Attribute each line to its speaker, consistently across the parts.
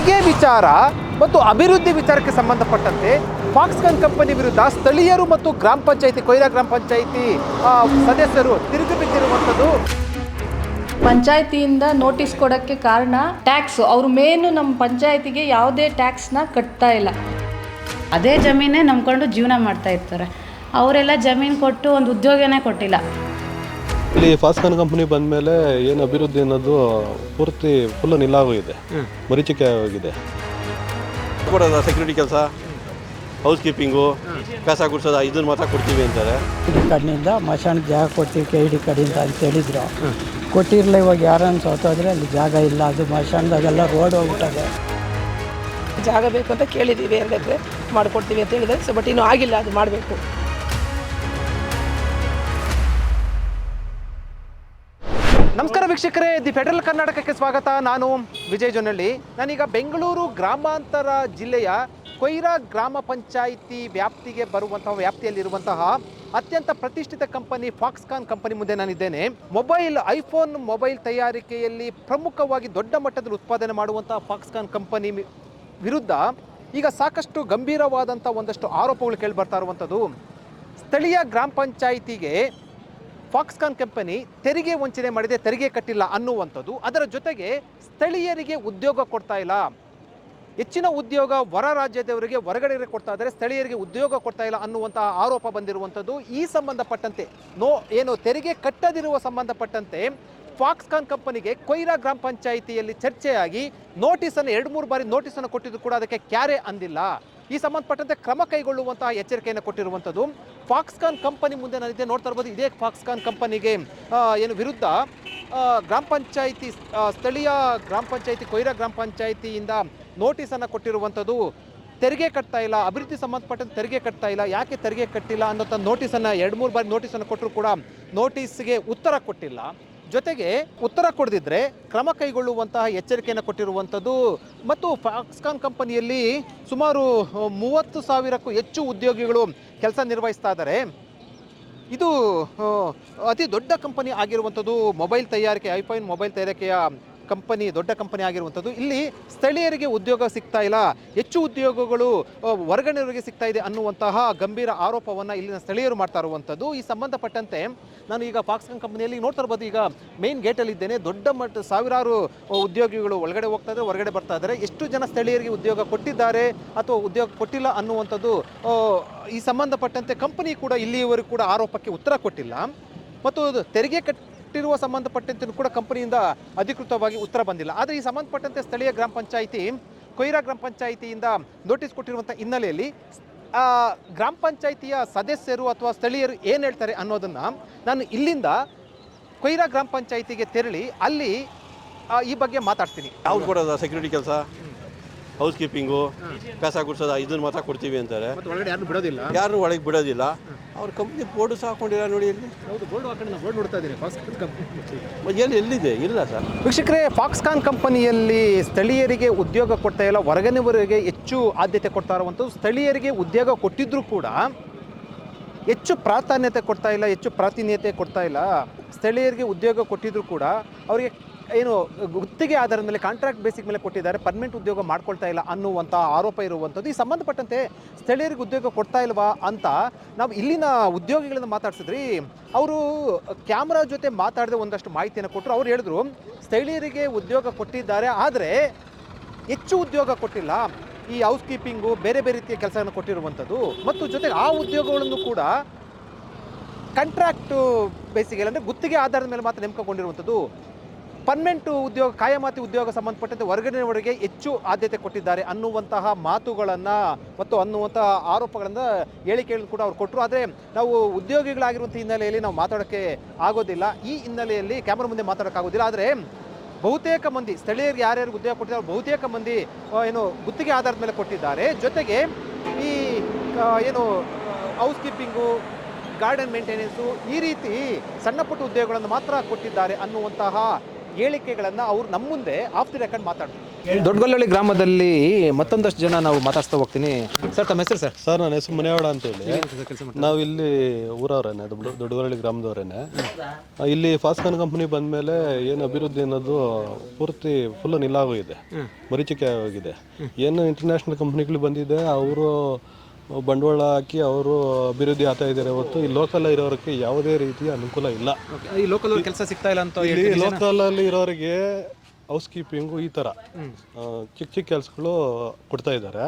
Speaker 1: ತೆರಿಗೆ ವಿಚಾರ ಮತ್ತು ಅಭಿವೃದ್ಧಿ ವಿಚಾರಕ್ಕೆ ಸಂಬಂಧಪಟ್ಟಂತೆ ಫಾಕ್ಸ್ಕಾನ್ ಕಂಪನಿ ವಿರುದ್ಧ ಸ್ಥಳೀಯರು ಮತ್ತು ಗ್ರಾಮ ಪಂಚಾಯಿತಿ ಕೊಯ್ರಾ ಗ್ರಾಮ ಪಂಚಾಯಿತಿ ಆ, ಸದಸ್ಯರು ತಿರುಗಿ ಬಿದ್ದಿರುವಂಥದ್ದು.
Speaker 2: ಪಂಚಾಯತಿಯಿಂದ ನೋಟಿಸ್ ಕೊಡೋಕ್ಕೆ ಕಾರಣ ಟ್ಯಾಕ್ಸ್. ಅವ್ರು ಮೇನು ನಮ್ಮ ಪಂಚಾಯತಿಗೆ ಯಾವುದೇ ಟ್ಯಾಕ್ಸ್ನ ಕಟ್ತಾ ಇಲ್ಲ.
Speaker 3: ಅದೇ ಜಮೀನೇ ನಂಬ್ಕೊಂಡು ಜೀವನ ಮಾಡ್ತಾ ಇರ್ತಾರೆ. ಅವರೆಲ್ಲ ಜಮೀನು ಕೊಟ್ಟು ಒಂದು ಉದ್ಯೋಗನೇ ಕೊಟ್ಟಿಲ್ಲ.
Speaker 4: ಇಲ್ಲಿ ಫಾಸ್ಕಾನ್ ಕಂಪ್ನಿ ಬಂದಮೇಲೆ ಏನು ಅಭಿವೃದ್ಧಿ ಅನ್ನೋದು ಪೂರ್ತಿ ಫುಲ್ ನಿಲ್ಲಾಗೋಗಿದೆ ಮರೀಚಿಕೆ ಆಗಿದೆ.
Speaker 5: ಕೊಡೋದ ಸೆಕ್ಯೂರಿಟಿ ಕೆಲಸ? ಹೌಸ್ ಕೀಪಿಂಗು ಕಸ ಗುಡ್ಸೋದು ಇದನ್ನ ಮಾತ್ರ ಕೊಡ್ತೀವಿ ಅಂತಾರೆ.
Speaker 6: ಡಿ ಕಾರ್ಡ್ನಿಂದ ಮಶಾಣಕ್ಕೆ ಜಾಗ ಕೊಡ್ತೀವಿ ಕೆ ಡಿ ಕಾರ್ಡಿಂದ ಅಂತ ಹೇಳಿದ್ರು. ಕೊಟ್ಟಿರಲಿಲ್ಲ ಇವಾಗ ಯಾರನ್ನು ಸೋತೋದ್ರೆ ಅಲ್ಲಿ ಜಾಗ ಇಲ್ಲ ಅದು ಮಶಾಣದಾಗೆಲ್ಲ ರೋಡ್ ಹೋಗ್ಬಿಟ್ಟದೆ.
Speaker 7: ಜಾಗ ಬೇಕು ಅಂತ ಕೇಳಿದ್ದೀವಿ ಎರಡು ಎಕರೆ ಮಾಡಿಕೊಡ್ತೀವಿ ಅಂತ ಹೇಳಿದ್ರೆ ಸೊ ಬಟ್ ಇನ್ನೂ ಆಗಿಲ್ಲ ಅದು ಮಾಡಬೇಕು.
Speaker 1: ವೀಕ್ಷಕರೇ, ದಿ ಫೆಡರಲ್ ಕರ್ನಾಟಕಕ್ಕೆ ಸ್ವಾಗತ. ನಾನು ವಿಜಯ್ ಜೊನಳ್ಳಿ ನಾನೀಗ ಬೆಂಗಳೂರು ಗ್ರಾಮಾಂತರ ಜಿಲ್ಲೆಯ ಕೊಯ್ರಾ ಗ್ರಾಮ ಪಂಚಾಯಿತಿ ವ್ಯಾಪ್ತಿಗೆ ಬರುವಂತಹ, ವ್ಯಾಪ್ತಿಯಲ್ಲಿರುವಂತಹ ಅತ್ಯಂತ ಪ್ರತಿಷ್ಠಿತ ಕಂಪನಿ ಫಾಕ್ಸ್ಕಾನ್ ಕಂಪನಿ ಮುಂದೆ ನಾನಿದ್ದೇನೆ. ಮೊಬೈಲ್, ಐಫೋನ್ ಮೊಬೈಲ್ ತಯಾರಿಕೆಯಲ್ಲಿ ಪ್ರಮುಖವಾಗಿ ದೊಡ್ಡ ಮಟ್ಟದಲ್ಲಿ ಉತ್ಪಾದನೆ ಮಾಡುವಂತಹ ಫಾಕ್ಸ್ಕಾನ್ ಕಂಪನಿ ವಿರುದ್ಧ ಈಗ ಸಾಕಷ್ಟು ಗಂಭೀರವಾದಂಥ ಒಂದಷ್ಟು ಆರೋಪಗಳು ಕೇಳಿ ಬರ್ತಾ ಇರುವಂಥದ್ದು ಸ್ಥಳೀಯ ಗ್ರಾಮ ಪಂಚಾಯಿತಿಗೆ ಫಾಕ್ಸ್ಕಾನ್ ಕಂಪನಿ ತೆರಿಗೆ ವಂಚನೆ ಮಾಡಿದೆ, ತೆರಿಗೆ ಕಟ್ಟಿಲ್ಲ ಅನ್ನುವಂಥದ್ದು. ಅದರ ಜೊತೆಗೆ ಸ್ಥಳೀಯರಿಗೆ ಉದ್ಯೋಗ ಕೊಡ್ತಾ ಇಲ್ಲ. ಹೆಚ್ಚಿನ ಉದ್ಯೋಗ ಹೊರ ರಾಜ್ಯದವರಿಗೆ ಹೊರಗಡೆ ಕೊಡ್ತಾ ಇದ್ದಾರೆ, ಸ್ಥಳೀಯರಿಗೆ ಉದ್ಯೋಗ ಕೊಡ್ತಾ ಇಲ್ಲ ಅನ್ನುವಂತಹ ಆರೋಪ ಬಂದಿರುವಂಥದ್ದು. ಈ ಸಂಬಂಧಪಟ್ಟಂತೆ ನೋ, ಏನು, ತೆರಿಗೆ ಕಟ್ಟದಿರುವ ಸಂಬಂಧಪಟ್ಟಂತೆ ಫಾಕ್ಸ್ಕಾನ್ ಕಂಪನಿಗೆ ಕೊಯ್ರಾ ಗ್ರಾಮ ಪಂಚಾಯಿತಿಯಲ್ಲಿ ಚರ್ಚೆಯಾಗಿ ನೋಟಿಸನ್ನು, ಎರಡು, ಮೂರು ಬಾರಿ ನೋಟಿಸನ್ನು ಕೊಟ್ಟಿದ್ದು ಕೂಡ ಅದಕ್ಕೆ ಕ್ಯಾರೆ ಅಂದಿಲ್ಲ. ಈ ಸಂಬಂಧಪಟ್ಟಂತೆ ಕ್ರಮ ಕೈಗೊಳ್ಳುವಂತಹ ಎಚ್ಚರಿಕೆಯನ್ನು ಕೊಟ್ಟಿರುವಂಥದ್ದು. ಫಾಕ್ಸ್ಕಾನ್ ಕಂಪನಿ ಮುಂದೆ ನಾನಿದ್ದೆ ನೋಡ್ತಾ ಇರ್ಬೋದು. ಇದೇ ಫಾಕ್ಸ್ಕಾನ್ ಕಂಪನಿಗೆ ಏನು ವಿರುದ್ಧ ಗ್ರಾಮ ಪಂಚಾಯಿತಿ ಸ್ಥಳೀಯ ಗ್ರಾಮ ಪಂಚಾಯಿತಿ, ಕೊಯ್ರಾ ಗ್ರಾಮ ಪಂಚಾಯಿತಿಯಿಂದ ನೋಟಿಸನ್ನು ಕೊಟ್ಟಿರುವಂಥದ್ದು. ತೆರಿಗೆ ಕಟ್ತಾ ಇಲ್ಲ, ಅಭಿವೃದ್ಧಿ ಸಂಬಂಧಪಟ್ಟಂತೆ ತೆರಿಗೆ ಕಟ್ತಾ ಇಲ್ಲ. ಯಾಕೆ ತೆರಿಗೆ ಕಟ್ಟಿಲ್ಲ ಅನ್ನೋಂಥ ನೋಟಿಸನ್ನು ಎರಡು, ಮೂರು ಬಾರಿ ನೋಟಿಸನ್ನು ಕೊಟ್ಟರು ಕೂಡ ನೋಟಿಸ್ಗೆ ಉತ್ತರ ಕೊಟ್ಟಿಲ್ಲ. ಜೊತೆಗೆ ಉತ್ತರ ಕೊಡದಿದ್ರೆ ಕ್ರಮ ಕೈಗೊಳ್ಳುವಂತಹ ಎಚ್ಚರಿಕೆಯನ್ನು ಕೊಟ್ಟಿರುವಂಥದ್ದು. ಮತ್ತು ಫಾಕ್ಸ್ಕಾನ್ ಕಂಪನಿಯಲ್ಲಿ ಸುಮಾರು ಮೂವತ್ತು ಸಾವಿರಕ್ಕೂ ಹೆಚ್ಚು ಉದ್ಯೋಗಿಗಳು ಕೆಲಸ ನಿರ್ವಹಿಸ್ತಾ ಇದ್ದಾರೆ. ಇದು ಅತಿ ದೊಡ್ಡ ಕಂಪನಿ ಆಗಿರುವಂಥದ್ದು ಮೊಬೈಲ್ ತಯಾರಿಕೆ, ಐಫೋನ್ ಮೊಬೈಲ್ ತಯಾರಿಕೆಯ ಕಂಪನಿ, ದೊಡ್ಡ ಕಂಪನಿ ಆಗಿರುವಂಥದ್ದು. ಇಲ್ಲಿ ಸ್ಥಳೀಯರಿಗೆ ಉದ್ಯೋಗ ಸಿಗ್ತಾ ಇಲ್ಲ. ಹೆಚ್ಚು ಉದ್ಯೋಗಗಳು ವರ್ಗಣರಿಗೆ ಸಿಗ್ತಾ ಇದೆ ಅನ್ನುವಂತಹ ಗಂಭೀರ ಆರೋಪವನ್ನು ಇಲ್ಲಿನ ಸ್ಥಳೀಯರು ಮಾಡ್ತಾ ಇರುವಂಥದ್ದು. ಈ ಸಂಬಂಧಪಟ್ಟಂತೆ ನಾನು ಈಗ ಫಾಕ್ಸ್ಕಾನ್ ಕಂಪನಿಯಲ್ಲಿ ನೋಡ್ತಾ ಇರ್ಬೋದು. ಈಗ ಮೇನ್ ಗೇಟಲ್ಲಿದ್ದೇನೆ ದೊಡ್ಡ ಮಟ್ಟ, ಸಾವಿರಾರು ಉದ್ಯೋಗಿಗಳು ಒಳಗಡೆ ಹೋಗ್ತಾ ಇದ್ದಾರೆ, ಹೊರಗಡೆ ಬರ್ತಾ ಇದ್ದಾರೆ. ಎಷ್ಟು ಜನ ಸ್ಥಳೀಯರಿಗೆ ಉದ್ಯೋಗ ಕೊಟ್ಟಿದ್ದಾರೆ ಅಥವಾ ಉದ್ಯೋಗ ಕೊಟ್ಟಿಲ್ಲ ಅನ್ನುವಂಥದ್ದು ಈ ಸಂಬಂಧಪಟ್ಟಂತೆ ಕಂಪನಿ ಕೂಡ ಇಲ್ಲಿಯವರೆಗೂ ಕೂಡ ಆರೋಪಕ್ಕೆ ಉತ್ತರ ಕೊಟ್ಟಿಲ್ಲ. ಮತ್ತು ತೆರಿಗೆ ತೆರಿಗೆ ಕಟ್ಟಿರುವ ಸಂಬಂಧಪಟ್ಟಂತೆ ಕೂಡ ಕಂಪನಿಯಿಂದ ಅಧಿಕೃತವಾಗಿ ಉತ್ತರ ಬಂದಿಲ್ಲ. ಆದರೆ ಈ ಸಂಬಂಧಪಟ್ಟಂತೆ ಸ್ಥಳೀಯ ಗ್ರಾಮ ಪಂಚಾಯಿತಿ, ಕೊಯ್ರಾ ಗ್ರಾಮ ಪಂಚಾಯಿತಿಯಿಂದ ನೋಟಿಸ್ ಕೊಟ್ಟಿರುವಂಥ ಹಿನ್ನೆಲೆಯಲ್ಲಿ ಗ್ರಾಮ ಪಂಚಾಯಿತಿಯ ಸದಸ್ಯರು ಅಥವಾ ಸ್ಥಳೀಯರು ಏನು ಹೇಳ್ತಾರೆ ಅನ್ನೋದನ್ನು ನಾನು ಇಲ್ಲಿಂದ ಕೊಯ್ರಾ ಗ್ರಾಮ ಪಂಚಾಯಿತಿಗೆ ತೆರಳಿ ಅಲ್ಲಿ ಈ ಬಗ್ಗೆ ಮಾತಾಡ್ತೀನಿ.
Speaker 5: ಯಾವ್ದು ಕೊಡೋದು ಸೆಕ್ಯೂರಿಟಿ ಕೆಲಸ? ಹೌಸ್ ಕೀಪಿಂಗು ಕಸ ಗುಡ್ಸೋದು ಇದನ್ನ ಮಾತ್ರ ಕೊಡ್ತೀವಿ ಅಂತಾರೆ.
Speaker 1: ಮತ್ತು ಒಳಗಡೆ ಯಾರು ಬಿಡೋದಿಲ್ಲ?
Speaker 5: ಯಾರು ಒಳಗೆ ಬಿಡೋದಿಲ್ಲ. ಅವ್ರ ಕಂಪ್ನಿ ಬೋರ್ಡು ಸಹ ಹಾಕೊಂಡಿಲ್ಲ ನೋಡಿ ಇಲ್ಲಿ.
Speaker 1: ಹೌದು ಬೋರ್ಡ್ ಹಾಕೊಂಡು ಬೋರ್ಡ್ ನೋಡ್ತಾ
Speaker 5: ಎಲ್ಲಿ ಎಲ್ಲಿದೆ? ಇಲ್ಲ ಸರ್.
Speaker 1: ವೀಕ್ಷಕರೇ ಫಾಕ್ಸ್ಕಾನ್ ಕಂಪನಿಯಲ್ಲಿ ಸ್ಥಳೀಯರಿಗೆ ಉದ್ಯೋಗ ಕೊಡ್ತಾ ಇಲ್ಲ ಹೊರಗನೆಯವರಿಗೆ ಹೆಚ್ಚು ಆದ್ಯತೆ ಕೊಡ್ತಾ ಇರುವಂಥದ್ದು. ಸ್ಥಳೀಯರಿಗೆ ಉದ್ಯೋಗ ಕೊಟ್ಟಿದ್ರೂ ಕೂಡ ಹೆಚ್ಚು ಪ್ರಾಧಾನ್ಯತೆ ಕೊಡ್ತಾ ಇಲ್ಲ ಹೆಚ್ಚು ಪ್ರಾತಿನಿಧ್ಯತೆ ಕೊಡ್ತಾ ಇಲ್ಲ. ಸ್ಥಳೀಯರಿಗೆ ಉದ್ಯೋಗ ಕೊಟ್ಟಿದ್ರು ಕೂಡ ಅವರಿಗೆ ಏನು, ಗುತ್ತಿಗೆ ಆಧಾರದ ಮೇಲೆ ಕಾಂಟ್ರಾಕ್ಟ್ ಬೇಸಿಕ್ ಮೇಲೆ ಕೊಟ್ಟಿದ್ದಾರೆ ಪರ್ಮನೆಂಟ್ ಉದ್ಯೋಗ ಮಾಡ್ಕೊಳ್ತಾ ಇಲ್ಲ ಅನ್ನುವಂಥ ಆರೋಪ ಇರುವಂಥದ್ದು. ಈ ಸಂಬಂಧಪಟ್ಟಂತೆ ಸ್ಥಳೀಯರಿಗೆ ಉದ್ಯೋಗ ಕೊಡ್ತಾ ಇಲ್ವಾ ಅಂತ ನಾವು ಇಲ್ಲಿನ ಉದ್ಯೋಗಿಗಳನ್ನ ಮಾತಾಡ್ಸಿದ್ರಿ. ಅವರು ಕ್ಯಾಮ್ರಾ ಜೊತೆ ಮಾತಾಡದೆ ಒಂದಷ್ಟು ಮಾಹಿತಿಯನ್ನು ಕೊಟ್ಟರು ಅವ್ರು ಹೇಳಿದ್ರು, ಸ್ಥಳೀಯರಿಗೆ ಉದ್ಯೋಗ ಕೊಟ್ಟಿದ್ದಾರೆ, ಆದರೆ ಹೆಚ್ಚು ಉದ್ಯೋಗ ಕೊಟ್ಟಿಲ್ಲ. ಈ ಹೌಸ್ ಕೀಪಿಂಗು ಬೇರೆ ಬೇರೆ ರೀತಿಯ ಕೆಲಸಗಳನ್ನು ಕೊಟ್ಟಿರುವಂಥದ್ದು. ಮತ್ತು ಜೊತೆಗೆ ಆ ಉದ್ಯೋಗಗಳನ್ನು ಕೂಡ ಕಾಂಟ್ರಾಕ್ಟು ಬೇಸಿಗೆ ಅಂದರೆ ಗುತ್ತಿಗೆ ಆಧಾರದ ಮೇಲೆ ಮಾತ್ರ ನೇಮಕಗೊಂಡಿರುವಂಥದ್ದು. ಪರ್ಮನೆಂಟ್ ಉದ್ಯೋಗ, ಕಾಯಮಾತಿ ಉದ್ಯೋಗ ಸಂಬಂಧಪಟ್ಟಂತೆ ಹೊರಗಡೆಯವರಿಗೆ ಹೆಚ್ಚು ಆದ್ಯತೆ ಕೊಟ್ಟಿದ್ದಾರೆ ಅನ್ನುವಂತಹ ಮಾತುಗಳನ್ನು ಮತ್ತು ಅನ್ನುವಂತಹ ಆರೋಪಗಳನ್ನು ಹೇಳಿಕೆಗಳನ್ನು ಕೂಡ ಅವ್ರು ಕೊಟ್ಟರು ಆದರೆ ನಾವು ಉದ್ಯೋಗಿಗಳಾಗಿರುವಂಥ ಹಿನ್ನೆಲೆಯಲ್ಲಿ ನಾವು ಮಾತಾಡೋಕ್ಕೆ ಆಗೋದಿಲ್ಲ. ಈ ಹಿನ್ನೆಲೆಯಲ್ಲಿ ಕ್ಯಾಮ್ರಾ ಮುಂದೆ ಮಾತಾಡೋಕ್ಕಾಗೋದಿಲ್ಲ. ಆದರೆ ಬಹುತೇಕ ಮಂದಿ, ಸ್ಥಳೀಯರಿಗೆ ಯಾರ್ಯಾರು ಉದ್ಯೋಗ ಕೊಟ್ಟಿದ್ದಾರೆ ಬಹುತೇಕ ಮಂದಿ ಏನು ಗುತ್ತಿಗೆ ಆಧಾರದ ಮೇಲೆ ಕೊಟ್ಟಿದ್ದಾರೆ. ಜೊತೆಗೆ ಈ ಏನು ಹೌಸ್ ಕೀಪಿಂಗು ಗಾರ್ಡನ್ ಮೇಂಟೆನೆನ್ಸು ಈ ರೀತಿ ಸಣ್ಣ ಪುಟ್ಟ ಉದ್ಯೋಗಗಳನ್ನು ಮಾತ್ರ ಕೊಟ್ಟಿದ್ದಾರೆ ಅನ್ನುವಂತಹ ಹೇಳಿಕೆಗಳನ್ನು ಅವ್ರು ನಮ್ಮ ಮುಂದೆ ಆಫ್ ದಿ ರೆಕಾರ್ಡ್ ಮಾತಾಡ್ತಾರೆ. ದೊಡ್ಡಗೊಲ್ಲಳ್ಳಿ ಗ್ರಾಮದಲ್ಲಿ ಮತ್ತೊಂದಷ್ಟು ಜನ ನಾವು ಮಾತಾಡ್ತಾ ಹೋಗ್ತೀನಿ. ಸರ್ ತಮ್ಮ ಹೆಸರು ಸರ್?
Speaker 4: ಸರ್ ನನ್ನ ಹೆಸರು ಮನೆವಾಡ ಅಂತೇಳಿ.
Speaker 1: ಹೇಳಿ
Speaker 4: ನಾವು ಇಲ್ಲಿ ಊರವರೇನೆ ದೊಡ್ಡ ದೊಡ್ಡವರಳ್ಳಿ ಗ್ರಾಮದವರೇನೆ. ಇಲ್ಲಿ ಫಾಸ್ಕಾನ್ ಕಂಪ್ನಿ ಬಂದಮೇಲೆ ಏನು ಅಭಿವೃದ್ಧಿ ಅನ್ನೋದು ಪೂರ್ತಿ ಫುಲ್ ನಿಲ್ಲಾಗೋಗಿದೆ ಮರೀಚಿಕೆ ಆಗೋಗಿದೆ ಏನು ಇಂಟರ್ನ್ಯಾಷನಲ್ ಕಂಪ್ನಿಗಳು ಬಂದಿದೆ ಅವರು ಬಂಡವಾಳ ಹಾಕಿ ಅವರು ಅಭಿವೃದ್ಧಿ ಆಗ್ತಾ ಇದ್ದಾರೆ ಹೊತ್ತು ಈ ಲೋಕಲ್ ಇರೋರಿಗೆ ಯಾವುದೇ ರೀತಿಯ ಅನುಕೂಲ ಇಲ್ಲ.
Speaker 1: ಈ ಲೋಕಲ್ ಕೆಲಸ ಸಿಗ್ತಾ ಇಲ್ಲ ಅಂತ
Speaker 4: ಇಲ್ಲಿ ಲೋಕಲ್ ಅಲ್ಲಿ ಇರೋರಿಗೆ ಹೌಸ್ ಕೀಪಿಂಗು ಈ ಥರ ಚಿಕ್ಕ ಚಿಕ್ಕ ಕೆಲಸಗಳು ಕೊಡ್ತಾ ಇದ್ದಾರೆ.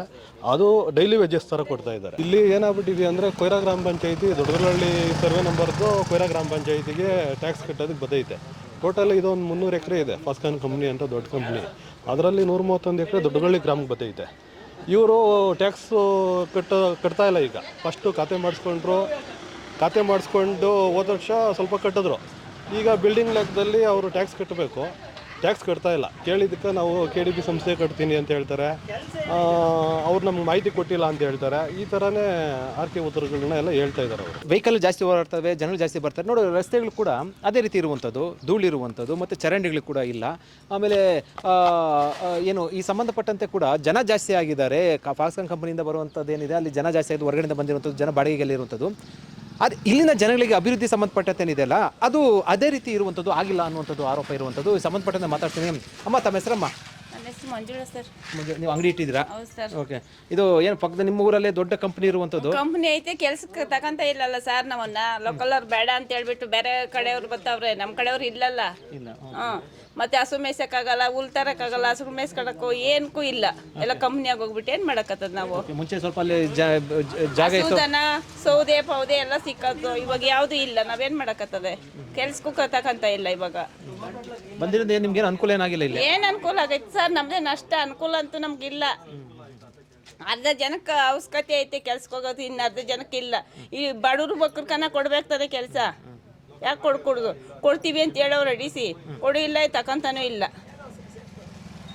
Speaker 4: ಅದು ಡೈಲಿ ವೇಜಸ್ ಥರ ಕೊಡ್ತಾ ಇದ್ದಾರೆ. ಇಲ್ಲಿ ಏನಾಗ್ಬಿಟ್ಟಿದೆ ಅಂದರೆ ಕೊಯ್ರಾ ಗ್ರಾಮ ಪಂಚಾಯತಿ ದೊಡ್ಡಗರಹಳ್ಳಿ ಸರ್ವೆ ನಂಬರ್ದು ಕೊಯ್ರಾ ಗ್ರಾಮ ಪಂಚಾಯತಿಗೆ ಟ್ಯಾಕ್ಸ್ ಕಟ್ಟೋದಕ್ಕೆ ಬದೈತೆ. ಟೋಟಲ್ ಇದೊಂದು ಮುನ್ನೂರು ಎಕರೆ ಇದೆ ಫಾಸ್ಕಾನ್ ಕಂಪ್ನಿ ಅಂತ ದೊಡ್ಡ ಕಂಪ್ನಿ ಅದರಲ್ಲಿ ನೂರ ಮೂವತ್ತೊಂದು ಎಕರೆ ದೊಡ್ಡಗಳ್ಳಿ ಗ್ರಾಮಕ್ಕೆ ಬದೈತೆ. ಇವರು ಟ್ಯಾಕ್ಸ್ ಕಟ್ಟ ಕಟ್ತಾ ಇಲ್ಲ ಈಗ. ಫಸ್ಟು ಖಾತೆ ಮಾಡಿಸ್ಕೊಂಡ್ರು. ಖಾತೆ ಮಾಡಿಸ್ಕೊಂಡು ಹೋದ ವರ್ಷ ಸ್ವಲ್ಪ ಕಟ್ಟಿದ್ರು. ಈಗ ಬಿಲ್ಡಿಂಗ್ ಲೆಕ್ಕದಲ್ಲಿ ಅವರು ಟ್ಯಾಕ್ಸ್ ಕಟ್ಟಬೇಕು. ಟ್ಯಾಕ್ಸ್ ಕಟ್ತಾ ಇಲ್ಲ. ಕೇಳಿದ್ದಕ್ಕೆ ನಾವು ಕೆ ಡಿ ಬಿ ಸಂಸ್ಥೆ ಕಟ್ತೀನಿ ಅಂತ ಹೇಳ್ತಾರೆ. ಅವ್ರು ನಮ್ಗೆ ಮಾಹಿತಿ ಕೊಟ್ಟಿಲ್ಲ ಅಂತ ಹೇಳ್ತಾರೆ. ಈ ಥರನೇ ಆರ್ ಕೆ ಉತ್ತರಗಳನ್ನ ಎಲ್ಲ ಹೇಳ್ತಾ ಇದ್ದಾರೆ ಅವರು.
Speaker 1: ವೆಹಿಕಲ್ ಜಾಸ್ತಿ ಓಡಾಡ್ತವೆ, ಜನರು ಜಾಸ್ತಿ ಬರ್ತಾರೆ. ನೋಡಿ, ರಸ್ತೆಗಳು ಕೂಡ ಅದೇ ರೀತಿ ಇರುವಂಥದ್ದು, ಧೂಳಿರುವಂಥದ್ದು ಮತ್ತು ಚರಂಡಿಗಳು ಕೂಡ ಇಲ್ಲ. ಆಮೇಲೆ ಏನು ಈ ಸಂಬಂಧಪಟ್ಟಂತೆ ಕೂಡ ಜನ ಜಾಸ್ತಿ ಆಗಿದ್ದಾರೆ. ಫಾಕ್ಸನ್ ಕಂಪನಿಯಿಂದ ಬರುವಂಥದ್ದು ಏನಿದೆ, ಅಲ್ಲಿ ಜನ ಜಾಸ್ತಿ ಆಗಿದೆ ಹೊರಗಡೆಯಿಂದ ಬಂದಿರುವಂಥದ್ದು, ಜನ ಬಾಡಿಗೆಯಲ್ಲಿ ಇರುವಂಥದ್ದು ಅದು ಇಲ್ಲಿನ ಜನಗಳಿಗೆ ಅಭಿವೃದ್ಧಿ ಸಂಬಂಧಪಟ್ಟಂತೆ ಏನಿದೆಯಲ್ಲ ಅದು ಅದೇ ರೀತಿ ಇರುವಂಥದ್ದು ಆಗಿಲ್ಲ ಅನ್ನುವಂಥದ್ದು ಆರೋಪ ಇರುವಂಥದ್ದು ಸಂಬಂಧಪಟ್ಟಂತೆ ಮಾತಾಡ್ತೀನಿ. ಅಮ್ಮ ತಮ್ಮ ಹೆಸರಮ್ಮ
Speaker 8: ಮಂಜುಳಾ ಸರ್.
Speaker 1: ನೀವು ಅಂಗಡಿ ಇಟ್ಟಿದ್ದೀರಾ? ಓಕೆ. ಇದು ಏನು ಪಕ್ಕದ ನಿಮ್ಮ ಊರಲ್ಲೇ ದೊಡ್ಡ ಕಂಪನಿ ಇರುವಂಥದ್ದು
Speaker 8: ಕಂಪ್ನಿ ಐತೆ ಕೆಲ್ಸಕ್ಕೆ ತಗೊಂತ ಇಲ್ಲಲ್ಲ ಸರ್ ನಾವನ್ನ. ಲೋಕಲ್ ಅವ್ರು ಬೇಡ ಅಂತ ಹೇಳ್ಬಿಟ್ಟು ಬೇರೆ ಕಡೆಯವ್ರು ಬರ್ತಾವ್ರೆ ನಮ್ಮ ಕಡೆಯವ್ರು ಇಲ್ಲಲ್ಲ. ಹಾಂ. ಮತ್ತೆ ಹಸು ಮೇಯ್ಸಕ್ಕಾಗಲ್ಲ ಹುಲ್ ತರಕ್ಕಾಗಲ್ಲ ಹಸು ಮೇಯ್ಸ್ಕೊಳಕ್ಕೂ ಏನಕ್ಕೂ ಇಲ್ಲ. ಎಲ್ಲ ಕಂಪ್ನಿಯಾಗ ಹೋಗ್ಬಿಟ್ಟು ಏನು ಮಾಡಕತ್ತದ ನಾವು?
Speaker 1: ಮುಂಚೆ ಸ್ವಲ್ಪ ಅಲ್ಲಿ ಜಾಗ
Speaker 8: ದನ ಸೌದೆ ಪೌದೆ ಎಲ್ಲ ಸಿಕ್ಕದ್ದು ಇವಾಗ ಯಾವುದು ಇಲ್ಲ. ನಾವೇನ್ ಮಾಡಕತ್ತದ? ಕೆಲ್ಸಕ್ಕೂ ತಕಂತ ಇಲ್ಲ ಇವಾಗ.
Speaker 1: ಬಂದಿರೋದು ಏನು ನಿಮ್ಗೇನು ಅನುಕೂಲ ಏನಾಗಿಲ್ಲ ಇಲ್ಲಿ?
Speaker 8: ಏನು ಅನುಕೂಲ ಆಗೈತೆ ಸರ್ ನಮ್ದೇ ನಷ್ಟ. ಅನುಕೂಲ ಅಂತೂ ನಮ್ಗಿಲ್ಲ. ಅರ್ಧ ಜನಕ್ಕೆ ಅವಶ್ಯಕತೆ ಐತೆ ಕೆಲ್ಸಕ್ಕೆ ಹೋಗೋದು ಇನ್ನು ಅರ್ಧ ಜನಕ್ಕೆ ಇಲ್ಲ. ಈ ಬಡವ್ರು ಬಕ್ರಕನ ಕೊಡ್ಬೇಕದೆ ಕೆಲಸ. ಯಾಕೆ ಕೊಡ್ಕೊಡುದು ಕೊಡ್ತೀವಿ ಅಂತ ಹೇಳೋರು ಅಡಿಸಿ. ಕೊಡು ಇಲ್ಲ ತಕಂತಾನೂ ಇಲ್ಲ.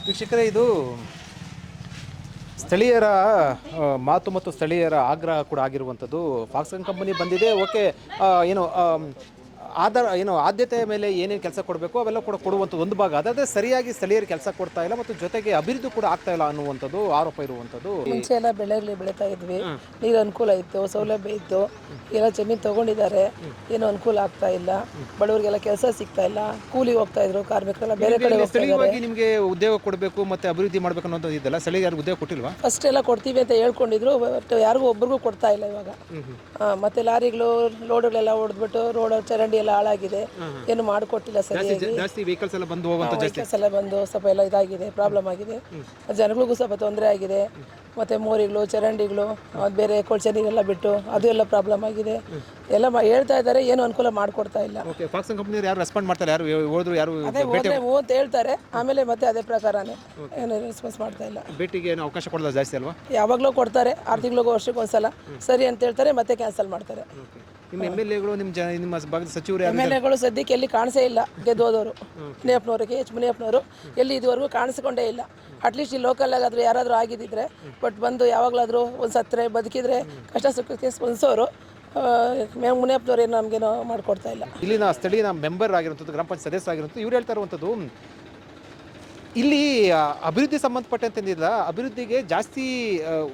Speaker 1: ಶಿಕ್ಷಕರೇ ಇದು ಸ್ಥಳೀಯರ ಮಾತು ಮತ್ತು ಸ್ಥಳೀಯರ ಆಗ್ರಹ ಕೂಡ ಆಗಿರುವಂಥದ್ದು. ಫಾಕ್ಸನ್ ಕಂಪನಿ ಬಂದಿದೆ. ಓಕೆ ಏನು ಆಧಾರ ಏನು ಆದ್ಯತೆಯ ಮೇಲೆ ಏನೇನು ಕೆಲಸ ಕೊಡಬೇಕು ಅವೆಲ್ಲ ಕೂಡ ಕೊಡುವಂಥ ಒಂದು ಭಾಗ. ಅದಾದರೆ ಸರಿಯಾಗಿ ಸ್ಥಳೀಯರು ಕೆಲಸ ಕೊಡ್ತಾ ಇಲ್ಲ ಮತ್ತು ಜೊತೆಗೆ ಅಭಿವೃದ್ಧಿ ಕೂಡ ಆಗ್ತಾ ಇಲ್ಲ ಅನ್ನುವಂಥದ್ದು ಆರೋಪ ಇರುವಂಥದ್ದು.
Speaker 7: ಮುಂಚೆ ಎಲ್ಲ ಬೆಳೆಗಳು ಬೆಳೀತಾ ಇದ್ವಿ. ನೀರು ಅನುಕೂಲ ಇತ್ತು ಸೌಲಭ್ಯ ಇತ್ತು. ಎಲ್ಲ ಜಮೀನು ತಗೊಂಡಿದ್ದಾರೆ. ಏನು ಅನುಕೂಲ ಆಗ್ತಾ ಇಲ್ಲ. ಬಡವರಿಗೆಲ್ಲ ಕೆಲಸ ಸಿಗ್ತಾ ಇಲ್ಲ. ಕೂಲಿ ಹೋಗ್ತಾ ಇದ್ರು ಕಾರ್ಮಿಕರೆಲ್ಲ ಬೇರೆ ಕಡೆ ಹೋಗ್ತಾ ಇದ್ದಾರೆ.
Speaker 1: ಸ್ಥಳೀಯವಾಗಿ ನಿಮಗೆ ಉದ್ಯೋಗ ಕೊಡಬೇಕು ಮತ್ತು ಅಭಿವೃದ್ಧಿ ಮಾಡಬೇಕು ಅನ್ನೋದು ಇದೆಲ್ಲ ಸ್ಥಳೀಯರಿಗೆ ಉದ್ಯೋಗ ಕೊಟ್ಟಿಲ್ವಾ?
Speaker 7: ಫಸ್ಟ್ ಎಲ್ಲ ಕೊಡ್ತೀವಿ ಅಂತ ಹೇಳ್ಕೊಂಡಿದ್ರು ಬಟ್ ಯಾರಿಗೂ ಒಬ್ರಿಗೂ ಕೊಡ್ತಾ ಇಲ್ಲ ಇವಾಗ. ಆ, ಮತ್ತೆ ಲಾರಿಗಳು ಲೋಡ್ಗಳೆಲ್ಲ ಹೊಡೆದ್ಬಿಟ್ಟು ರೋಡ್ ಚರಂಡಿ ಎಲ್ಲ ಹಾಳಾಗಿದೆ. ಏನು ಮಾಡಿಕೊಟ್ಟಿಲ್ಲ ಸರಿಯಾಗಿ.
Speaker 1: ಜಾಸ್ತಿ ವೆಹಿಕಲ್ಸ್ ಎಲ್ಲ ಬಂದು ಹೋಗುವಂಥ
Speaker 7: ವೆಹಿಕಲ್ಸ್ ಎಲ್ಲ ಬಂದು ಸ್ವಲ್ಪ ಎಲ್ಲ ಇದಾಗಿದೆ ಪ್ರಾಬ್ಲಮ್ ಆಗಿದೆ. ಜನಗಳಿಗೂ ಸ್ವಲ್ಪ ತೊಂದರೆ ಆಗಿದೆ. ಮತ್ತೆ ಮೋರಿಗಳು ಚರಂಡಿಗಳು ಬೇರೆ ಬೇರೆ ಕೊಳ್ಚೆನೀರೆಲ್ಲ ಬಿಟ್ಟು ಅದು ಎಲ್ಲ ಪ್ರಾಬ್ಲಮ್ ಆಗಿದೆ. ಎಲ್ಲ ಮಾ- ಹೇಳ್ತಾ ಇದ್ದಾರೆ ಏನು ಅನುಕೂಲ ಮಾಡಿಕೊಡ್ತಾ ಇಲ್ಲ.
Speaker 1: ಓಕೆ ಫಾಕ್ಸನ್ ಕಂಪ್ನಿಯವ್ರು ಯಾರು ರೆಸ್ಪಾಂಡ್ ಮಾಡ್ತಾರೆ? ಯಾರು ಹೋದ್ರು ಯಾರು
Speaker 7: ಅದೇ ಹೋದ್ರೆ ಹ್ಞೂ ಅಂತ ಹೇಳ್ತಾರೆ ಆಮೇಲೆ ಮತ್ತೆ ಅದೇ ಪ್ರಕಾರನೇ. ಏನು ರೆಸ್ಪಾನ್ಸ್ ಮಾಡ್ತಾ ಇಲ್ಲ.
Speaker 1: ಭೇಟಿಗೆ ಏನು ಅವಕಾಶ ಕೊಡೋದು ಜಾಸ್ತಿ ಅಲ್ವಾ?
Speaker 7: ಯಾವಾಗಲೂ ಕೊಡ್ತಾರೆ ಆರು ತಿಂಗಳಿಗೂ ವರ್ಷಕ್ಕೊಂದ್ಸಲ. ಸರಿ ಅಂತ ಹೇಳ್ತಾರೆ ಮತ್ತೆ ಕ್ಯಾನ್ಸಲ್ ಮಾಡ್ತಾರೆ.
Speaker 1: ನಿಮ್ಮ ಎಂ ಎಲ್ ಎಗಳು ನಿಮ್ಮ ನಿಮ್ಮ ಭಾಗದ ಸಚಿವರು
Speaker 7: ಎಂ ಎಲ್ ಎಗಳು ಸದ್ಯಕ್ಕೆ ಎಲ್ಲಿ ಕಾಣಿಸೇ ಇಲ್ಲ ಗೆದ್ದೋದವರು. ಮುನಿಯಪ್ಪನವ್ರಿಗೆ ಎಚ್ ಮುನಿಯಪ್ಪನವರು. ಎಲ್ಲಿ ಇದುವರೆಗೂ ಕಾಣಿಸ್ಕೊಂಡೇ ಇಲ್ಲ. ಅಟ್ಲೀಸ್ಟ್ ಈ ಲೋಕಲ್ ಆಗಾದರೂ ಯಾರಾದರೂ ಆಗಿದ್ದಿದ್ರೆ ಬಟ್ ಬಂದು ಯಾವಾಗಲಾದರೂ ಒಂದು ಸತ್ತರೆ ಬದುಕಿದ್ರೆ ಕಷ್ಟ ಸುಖಕ್ಕೆ ಸ್ಪಂದಿಸೋರು ಮುನಿಯಪ್ಪನವ್ರು ಏನು ನಮಗೇನೋ ಮಾಡಿಕೊಡ್ತಾ ಇಲ್ಲ.
Speaker 1: ಇಲ್ಲಿನ ಸ್ಥಳೀಯ ಮೆಂಬರ್ ಆಗಿರುವಂಥದ್ದು ಗ್ರಾಮ ಪಂಚಾಯತ್ ಸದಸ್ಯ ಆಗಿರುವಂಥದ್ದು ಇವ್ರು ಹೇಳ್ತಾ ಇರುವಂಥದ್ದು ಇಲ್ಲಿ ಅಭಿವೃದ್ಧಿ ಸಂಬಂಧಪಟ್ಟಂತಿಲ್ಲ ಅಭಿವೃದ್ಧಿಗೆ ಜಾಸ್ತಿ